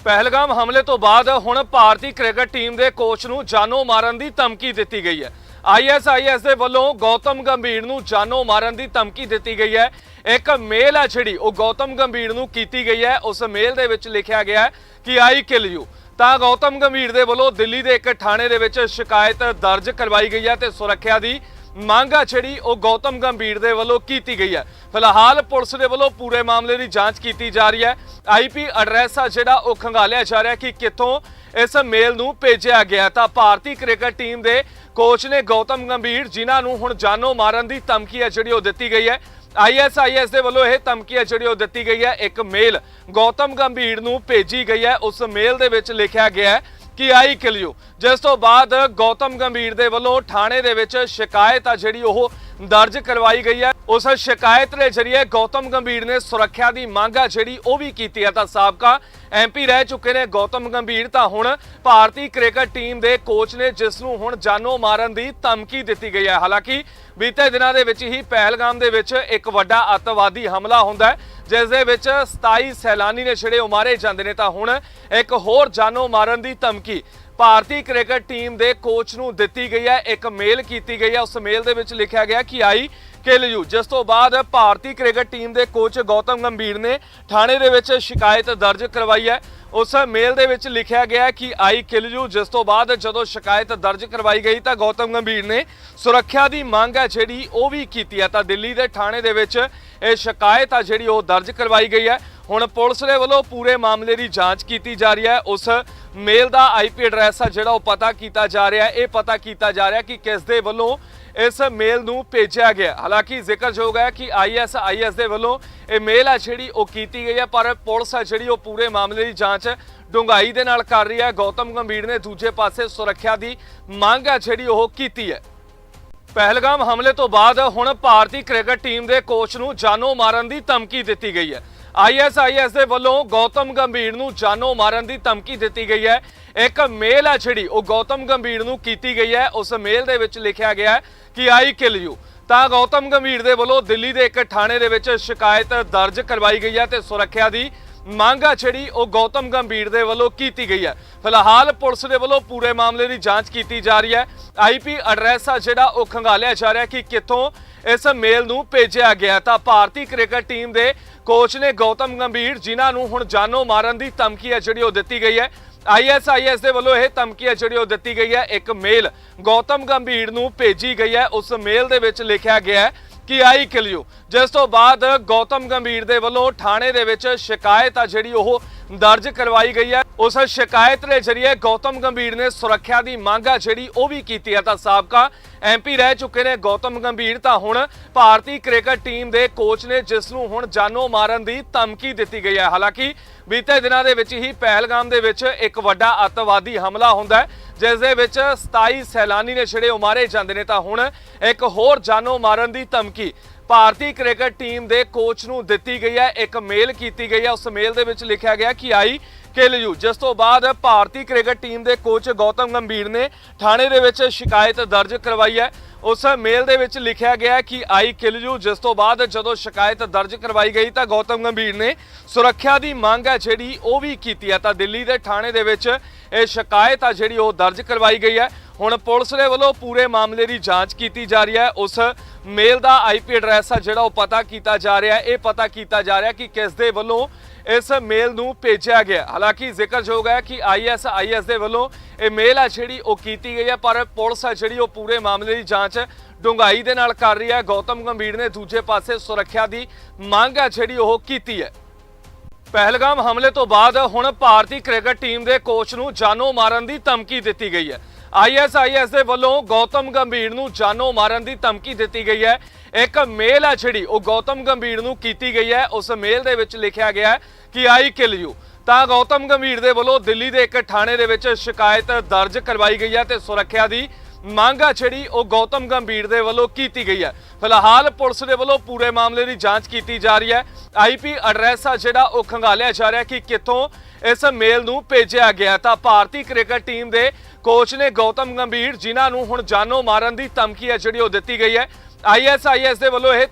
ਪਹਿਲਗਾਮ ਹਮਲੇ ਤੋਂ ਬਾਅਦ ਹੁਣ ਭਾਰਤੀ ਕ੍ਰਿਕਟ ਟੀਮ ਦੇ ਕੋਚ ਨੂੰ ਜਾਨੋਂ ਮਾਰਨ ਦੀ ਧਮਕੀ ਦਿੱਤੀ ਗਈ ਹੈ। ਆਈਐਸਆਈਐਸ ਦੇ ਵੱਲੋਂ ਗੌਤਮ ਗੰਭੀਰ ਨੂੰ ਜਾਨੋਂ ਮਾਰਨ ਦੀ ਧਮਕੀ ਦਿੱਤੀ ਗਈ ਹੈ। ਇੱਕ ਮੇਲ ਹੈ ਜਿਹੜੀ, ਉਹ ਗੌਤਮ ਗੰਭੀਰ ਨੂੰ ਕੀਤੀ ਗਈ ਹੈ। ਉਸ ਮੇਲ ਦੇ ਵਿੱਚ ਲਿਖਿਆ ਗਿਆ ਕਿ ਆਈ ਕਿਲ ਯੂ। ਤਾਂ ਗੌਤਮ ਗੰਭੀਰ ਦੇ ਵੱਲੋਂ ਦਿੱਲੀ ਦੇ ਇੱਕ ਥਾਣੇ ਦੇ ਵਿੱਚ ਸ਼ਿਕਾਇਤ ਦਰਜ ਕਰਵਾਈ ਗਈ ਹੈ ਤੇ ਸੁਰੱਖਿਆ ਦੀ ਮੰਗ ਆ ਜਿਹੜੀ, ਉਹ ਗੌਤਮ ਗੰਭੀਰ ਦੇ ਵੱਲੋਂ ਕੀਤੀ ਗਈ ਹੈ। ਫਿਲਹਾਲ ਪੁਲਿਸ ਦੇ ਵੱਲੋਂ ਪੂਰੇ ਮਾਮਲੇ ਦੀ ਜਾਂਚ ਕੀਤੀ ਜਾ ਰਹੀ ਹੈ। ਆਈਪੀ ਐਡਰੈਸ ਆ ਜਿਹੜਾ, ਉਹ ਖੰਗਾਲਿਆ ਜਾ ਰਿਹਾ ਕਿ ਕਿੱਥੋਂ ਇਸ ਮੇਲ ਨੂੰ ਭੇਜਿਆ ਗਿਆ ਤਾਂ ਭਾਰਤੀ ਕ੍ਰਿਕਟ ਟੀਮ ਦੇ ਕੋਚ ਨੇ ਗੌਤਮ ਗੰਭੀਰ, ਜਿਨ੍ਹਾਂ ਨੂੰ ਹੁਣ ਜਾਨੋਂ ਮਾਰਨ ਦੀ ਧਮਕੀ ਹੈ ਜਿਹੜੀ ਉਹ ਦਿੱਤੀ ਗਈ ਹੈ। ਆਈਐਸਆਈਐਸ ਦੇ ਵੱਲੋਂ ਇਹ ਧਮਕੀ ਹੈ ਜਿਹੜੀ ਉਹ ਦਿੱਤੀ ਗਈ ਹੈ। ਇੱਕ ਮੇਲ ਗੌਤਮ ਗੰਭੀਰ ਨੂੰ ਭੇਜੀ ਗਈ ਹੈ। ਉਸ ਮੇਲ ਦੇ ਵਿੱਚ ਲਿਖਿਆ ਗਿਆ ਹੈ ਕਿ ਆਈ ਕਿਲ ਯੂ। ਜਿਸ ਤੋਂ ਬਾਅਦ ਗੌਤਮ ਗੰਭੀਰ ਦੇ ਵੱਲੋਂ ਥਾਣੇ ਦੇ ਵਿੱਚ ਸ਼ਿਕਾਇਤ ਆ ਜਿਹੜੀ ਉਹ ਦਰਜ ਕਰਵਾਈ ਗਈ ਹੈ। ਉਸ ਸ਼ਿਕਾਇਤ ਦੇ ਜ਼ਰੀਏ ਗੌਤਮ ਗੰਭੀਰ ਨੇ ਸੁਰੱਖਿਆ ਦੀ ਮੰਗ ਆ ਜਿਹੜੀ ਉਹ ਵੀ ਕੀਤੀ ਹੈ। ਤਾਂ ਸਾਬਕਾ ਐਮਪੀ ਰਹਿ ਚੁੱਕੇ ਨੇ ਗੌਤਮ ਗੰਭੀਰ। ਤਾਂ ਹੁਣ ਭਾਰਤੀ ਕ੍ਰਿਕਟ ਟੀਮ ਦੇ ਕੋਚ ਨੇ ਜਿਸ ਨੂੰ ਹੁਣ ਜਾਨੋਂ ਮਾਰਨ ਦੀ ਧਮਕੀ ਦਿੱਤੀ ਗਈ ਹੈ। ਹਾਲਾਂਕਿ ਬੀਤੇ ਦਿਨਾਂ ਦੇ ਵਿੱਚ ਹੀ ਪਹਿਲਗਾਮ ਦੇ ਵਿੱਚ ਇੱਕ ਵੱਡਾ ਅੱਤਵਾਦੀ ਹਮਲਾ ਹੁੰਦਾ ਹੈ, ਜਿਸ ਦੇ ਵਿੱਚ 27 ਸੈਲਾਨੀ ਨੇ ਛੜੇ ਉਮਾਰੇ ਜਾਂਦੇ ਨੇ। ਤਾਂ ਹੁਣ ਇੱਕ ਹੋਰ ਜਾਨੋਂ ਮਾਰਨ ਦੀ ਧਮਕੀ ਭਾਰਤੀ ਕ੍ਰਿਕਟ ਟੀਮ ਦੇ ਕੋਚ ਨੂੰ ਦਿੱਤੀ ਗਈ ਹੈ, ਇੱਕ ਮੇਲ ਕੀਤੀ ਗਈ ਹੈ। ਉਸ ਮੇਲ ਦੇ ਵਿੱਚ ਲਿਖਿਆ ਗਿਆ ਕਿ ਆਈ ਕਿਲ ਯੂ ਜਿਸ ਤੋਂ ਬਾਅਦ ਭਾਰਤੀ ਕ੍ਰਿਕਟ ਟੀਮ ਦੇ ਕੋਚ ਗੌਤਮ ਗੰਭੀਰ ਨੇ ਥਾਣੇ ਦੇ ਵਿੱਚ ਸ਼ਿਕਾਇਤ ਦਰਜ ਕਰਵਾਈ ਹੈ। ਉਸ ਮੇਲ ਦੇ ਵਿੱਚ ਲਿਖਿਆ ਗਿਆ ਕਿ ਆਈ ਕਿਲ ਯੂ ਜਿਸ ਤੋਂ ਬਾਅਦ ਜਦੋਂ ਸ਼ਿਕਾਇਤ ਦਰਜ ਕਰਵਾਈ ਗਈ ਤਾਂ ਗੌਤਮ ਗੰਭੀਰ ਨੇ ਸੁਰੱਖਿਆ ਦੀ ਮੰਗ ਹੈ ਜਿਹੜੀ ਉਹ ਵੀ ਕੀਤੀ ਹੈ। ਤਾਂ ਦਿੱਲੀ ਦੇ ਥਾਣੇ ਦੇ ਵਿੱਚ ਇਹ ਸ਼ਿਕਾਇਤ ਆ ਜਿਹੜੀ ਉਹ ਦਰਜ ਕਰਵਾਈ ਗਈ ਹੈ। ਹੁਣ ਪੁਲਿਸ ਦੇ ਵੱਲੋਂ ਪੂਰੇ ਮਾਮਲੇ ਦੀ ਜਾਂਚ ਕੀਤੀ ਜਾ ਰਹੀ ਹੈ। ਉਸ ਮੇਲ ਦਾ ਆਈਪੀ ਐਡਰੈਸ ਆ ਜਿਹੜਾ ਉਹ ਪਤਾ ਕੀਤਾ ਜਾ ਰਿਹਾ ਹੈ। ਇਹ ਪਤਾ ਕੀਤਾ ਜਾ ਰਿਹਾ ਕਿ ਕਿਸ ਦੇ ਵੱਲੋਂ ਇਸ ਮੇਲ ਨੂੰ ਭੇਜਿਆ ਗਿਆ ਹਾਲਾਂਕਿ ਜ਼ਿਕਰਯੋਗ ਹੈ ਕਿ ਆਈਐਸਆਈਐਸ ਦੇ ਵੱਲੋਂ ਇਹ ਮੇਲ ਆ ਜਿਹੜੀ ਉਹ ਕੀਤੀ ਗਈ ਹੈ, ਪਰ ਪੁਲਿਸ ਆ ਜਿਹੜੀ ਉਹ ਪੂਰੇ ਮਾਮਲੇ ਦੀ ਜਾਂਚ ਡੂੰਘਾਈ ਦੇ ਨਾਲ ਕਰ ਰਹੀ ਹੈ। ਗੌਤਮ ਗੰਭੀਰ ਨੇ ਦੂਜੇ ਪਾਸੇ ਸੁਰੱਖਿਆ ਦੀ ਮੰਗ ਆ ਜਿਹੜੀ ਉਹ ਕੀਤੀ ਹੈ। ਪਹਿਲਗਾਮ ਹਮਲੇ ਤੋਂ ਬਾਅਦ ਹੁਣ ਭਾਰਤੀ ਕ੍ਰਿਕਟ ਟੀਮ ਦੇ ਕੋਚ ਨੂੰ ਜਾਨੋਂ ਮਾਰਨ ਦੀ ਧਮਕੀ ਦਿੱਤੀ ਗਈ ਹੈ। ਆਈਐਸਆਈਐਸ ਦੇ ਵੱਲੋਂ ਗੌਤਮ ਗੰਭੀਰ ਨੂੰ ਜਾਨੋਂ ਮਾਰਨ ਦੀ ਧਮਕੀ ਦਿੱਤੀ ਗਈ ਹੈ। ਇੱਕ ਮੇਲ ਹੈ ਜਿਹੜੀ, ਉਹ ਗੌਤਮ ਗੰਭੀਰ ਨੂੰ ਕੀਤੀ ਗਈ ਹੈ। ਉਸ ਮੇਲ ਦੇ ਵਿੱਚ ਲਿਖਿਆ ਗਿਆ ਕਿ ਆਈ ਕਿਲ ਯੂ। ਤਾਂ ਗੌਤਮ ਗੰਭੀਰ ਦੇ ਵੱਲੋਂ ਦਿੱਲੀ ਦੇ ਇੱਕ ਥਾਣੇ ਦੇ ਵਿੱਚ ਸ਼ਿਕਾਇਤ ਦਰਜ ਕਰਵਾਈ ਗਈ ਹੈ ਤੇ ਸੁਰੱਖਿਆ ਦੀ ਮੰਗ ਆ ਜਿਹੜੀ, ਉਹ ਗੌਤਮ ਗੰਭੀਰ ਦੇ ਵੱਲੋਂ ਕੀਤੀ ਗਈ ਹੈ। ਫਿਲਹਾਲ ਪੁਲਿਸ ਦੇ ਵੱਲੋਂ ਪੂਰੇ ਮਾਮਲੇ ਦੀ ਜਾਂਚ ਕੀਤੀ ਜਾ ਰਹੀ ਹੈ। ਆਈਪੀ ਐਡਰੈਸ ਆ ਜਿਹੜਾ, ਉਹ ਖੰਗਾਲਿਆ ਜਾ ਰਿਹਾ ਕਿ ਕਿੱਥੋਂ ਇਸ ਮੇਲ ਨੂੰ ਭੇਜਿਆ ਗਿਆ ਤਾਂ ਭਾਰਤੀ ਕ੍ਰਿਕਟ ਟੀਮ ਦੇ ਕੋਚ ਨੇ ਗੌਤਮ ਗੰਭੀਰ, ਜਿਨ੍ਹਾਂ ਨੂੰ ਹੁਣ ਜਾਨੋਂ ਮਾਰਨ ਦੀ ਧਮਕੀ ਹੈ ਜਿਹੜੀ ਉਹ ਦਿੱਤੀ ਗਈ ਹੈ। ਆਈਐਸਆਈਐਸ ਦੇ ਵੱਲੋਂ ਇਹ ਧਮਕੀ ਹੈ ਜਿਹੜੀ ਉਹ ਦਿੱਤੀ ਗਈ ਹੈ। ਇੱਕ ਮੇਲ ਗੌਤਮ ਗੰਭੀਰ ਨੂੰ ਭੇਜੀ ਗਈ ਹੈ। ਉਸ ਮੇਲ ਦੇ ਵਿੱਚ ਲਿਖਿਆ ਗਿਆ ਹੈ ਕਿ ਆਈ ਕਿਲ ਯੂ। ਜਿਸ ਤੋਂ ਬਾਅਦ ਗੌਤਮ ਗੰਭੀਰ ਦੇ ਵੱਲੋਂ ਥਾਣੇ ਦੇ ਵਿੱਚ ਸ਼ਿਕਾਇਤ ਆ ਜਿਹੜੀ ਉਹ ਦਰਜ ਕਰਵਾਈ ਗਈ ਹੈ। ਉਸ ਸ਼ਿਕਾਇਤ ਦੇ ਜ਼ਰੀਏ ਗੌਤਮ ਗੰਭੀਰ ਨੇ ਸੁਰੱਖਿਆ ਦੀ ਮੰਗ ਆ ਜਿਹੜੀ ਉਹ ਵੀ ਕੀਤੀ ਹੈ। ਤਾਂ ਸਾਬਕਾ ਐਮਪੀ ਰਹਿ ਚੁੱਕੇ ਨੇ ਗੌਤਮ ਗੰਭੀਰ। ਤਾਂ ਹੁਣ ਭਾਰਤੀ ਕ੍ਰਿਕਟ ਟੀਮ ਦੇ ਕੋਚ ਨੇ ਜਿਸ ਨੂੰ ਹੁਣ ਜਾਨੋਂ ਮਾਰਨ ਦੀ ਧਮਕੀ ਦਿੱਤੀ ਗਈ ਹੈ। ਹਾਲਾਂਕਿ ਬੀਤੇ ਦਿਨਾਂ ਦੇ ਵਿੱਚ ਹੀ ਪਹਿਲਗਾਮ ਦੇ ਵਿੱਚ ਇੱਕ ਵੱਡਾ ਅੱਤਵਾਦੀ ਹਮਲਾ ਹੁੰਦਾ ਹੈ, ਜਿਸ ਦੇ ਵਿੱਚ 27 ਸੈਲਾਨੀ ਨੇ ਛੜੇ ਉਮਾਰੇ ਜਾਂਦੇ ਨੇ। ਤਾਂ ਹੁਣ ਇੱਕ ਹੋਰ ਜਾਨੋਂ ਮਾਰਨ ਦੀ ਧਮਕੀ ਭਾਰਤੀ ਕ੍ਰਿਕਟ ਟੀਮ ਦੇ ਕੋਚ ਨੂੰ ਦਿੱਤੀ ਗਈ ਹੈ, ਇੱਕ ਮੇਲ ਕੀਤੀ ਗਈ ਹੈ। ਉਸ ਮੇਲ ਦੇ ਵਿੱਚ ਲਿਖਿਆ ਗਿਆ ਕਿ ਆਈ ਕਿਲ ਯੂ ਜਿਸ ਤੋਂ ਬਾਅਦ ਭਾਰਤੀ ਕ੍ਰਿਕਟ ਟੀਮ ਦੇ ਕੋਚ ਗੌਤਮ ਗੰਭੀਰ ਨੇ ਥਾਣੇ ਦੇ ਵਿੱਚ ਸ਼ਿਕਾਇਤ ਦਰਜ ਕਰਵਾਈ ਹੈ। ਉਸ ਮੇਲ ਦੇ ਵਿੱਚ ਲਿਖਿਆ ਗਿਆ ਕਿ ਆਈ ਕਿਲ ਯੂ ਜਿਸ ਤੋਂ ਬਾਅਦ ਜਦੋਂ ਸ਼ਿਕਾਇਤ ਦਰਜ ਕਰਵਾਈ ਗਈ ਤਾਂ ਗੌਤਮ ਗੰਭੀਰ ਨੇ ਸੁਰੱਖਿਆ ਦੀ ਮੰਗ ਹੈ ਜਿਹੜੀ ਉਹ ਵੀ ਕੀਤੀ ਹੈ। ਤਾਂ ਦਿੱਲੀ ਦੇ ਥਾਣੇ ਦੇ ਵਿੱਚ ਇਹ ਸ਼ਿਕਾਇਤ ਆ ਜਿਹੜੀ ਉਹ ਦਰਜ ਕਰਵਾਈ ਗਈ ਹੈ। ਹੁਣ ਪੁਲਿਸ ਦੇ ਵੱਲੋਂ ਪੂਰੇ ਮਾਮਲੇ ਦੀ ਜਾਂਚ ਕੀਤੀ ਜਾ ਰਹੀ ਹੈ। ਉਸ ਮੇਲ ਦਾ ਆਈਪੀ ਐਡਰੈਸ ਆ ਜਿਹੜਾ ਉਹ ਪਤਾ ਕੀਤਾ ਜਾ ਰਿਹਾ ਹੈ। ਇਹ ਪਤਾ ਕੀਤਾ ਜਾ ਰਿਹਾ ਕਿ ਕਿਸ ਦੇ ਵੱਲੋਂ ਇਸ ਮੇਲ ਨੂੰ ਭੇਜਿਆ ਗਿਆ ਹਾਲਾਂਕਿ ਜ਼ਿਕਰਯੋਗ ਹੈ ਕਿ ਆਈਐਸਆਈਐਸ ਦੇ ਵੱਲੋਂ ਇਹ ਮੇਲ ਆ ਜਿਹੜੀ ਉਹ ਕੀਤੀ ਗਈ ਹੈ, ਪਰ ਪੁਲਿਸ ਆ ਜਿਹੜੀ ਉਹ ਪੂਰੇ ਮਾਮਲੇ ਦੀ ਜਾਂਚ ਡੂੰਘਾਈ ਦੇ ਨਾਲ ਕਰ ਰਹੀ ਹੈ। ਗੌਤਮ ਗੰਭੀਰ ਨੇ ਦੂਜੇ ਪਾਸੇ ਸੁਰੱਖਿਆ ਦੀ ਮੰਗ ਆ ਜਿਹੜੀ ਉਹ ਕੀਤੀ ਹੈ। ਪਹਿਲਗਾਮ ਹਮਲੇ ਤੋਂ ਬਾਅਦ ਹੁਣ ਭਾਰਤੀ ਕ੍ਰਿਕਟ ਟੀਮ ਦੇ ਕੋਚ ਨੂੰ ਜਾਨੋਂ ਮਾਰਨ ਦੀ ਧਮਕੀ ਦਿੱਤੀ ਗਈ ਹੈ। ਆਈਐਸਆਈਐਸ ਦੇ ਵੱਲੋਂ ਗੌਤਮ ਗੰਭੀਰ ਨੂੰ ਜਾਨੋਂ ਮਾਰਨ ਦੀ ਧਮਕੀ ਦਿੱਤੀ ਗਈ ਹੈ। ਇੱਕ ਮੇਲ ਹੈ ਜਿਹੜੀ, ਉਹ ਗੌਤਮ ਗੰਭੀਰ ਨੂੰ ਕੀਤੀ ਗਈ ਹੈ। ਉਸ ਮੇਲ ਦੇ ਵਿੱਚ ਲਿਖਿਆ ਗਿਆ ਹੈ ਕਿ ਆਈ ਕਿਲ ਯੂ। ਤਾਂ ਗੌਤਮ ਗੰਭੀਰ ਦੇ ਵੱਲੋਂ ਦਿੱਲੀ ਦੇ ਇੱਕ ਥਾਣੇ ਦੇ ਵਿੱਚ ਸ਼ਿਕਾਇਤ ਦਰਜ ਕਰਵਾਈ ਗਈ ਹੈ ਤੇ ਸੁਰੱਖਿਆ ਦੀ ਮੰਗ ਆ ਜਿਹੜੀ ਉਹ ਗੌਤਮ ਗੰਭੀਰ ਦੇ ਵੱਲੋਂ ਕੀਤੀ ਗਈ ਹੈ। ਫਿਲਹਾਲ ਪੁਲਿਸ ਦੇ ਵੱਲੋਂ ਪੂਰੇ ਮਾਮਲੇ ਦੀ ਜਾਂਚ ਕੀਤੀ ਜਾ ਰਹੀ ਹੈ। ਆਈਪੀ ਐਡਰੈਸ ਆ ਜਿਹੜਾ ਉਹ ਖੰਗਾਲਿਆ ਜਾ ਰਿਹਾ ਕਿ ਕਿੱਥੋਂ ਇਸ ਮੇਲ ਨੂੰ ਭੇਜਿਆ ਗਿਆ ਤਾਂ ਭਾਰਤੀ ਕ੍ਰਿਕਟ ਟੀਮ ਦੇ ਕੋਚ ਨੇ ਗੌਤਮ ਗੰਭੀਰ, ਜਿਨ੍ਹਾਂ ਨੂੰ ਹੁਣ ਜਾਨੋਂ ਮਾਰਨ ਦੀ ਧਮਕੀ ਹੈ ਜਿਹੜੀ ਉਹ ਦਿੱਤੀ ਗਈ ਹੈ। ਆਈਐਸਆਈਐਸ ਦੇ ਵੱਲੋਂ ਇਹ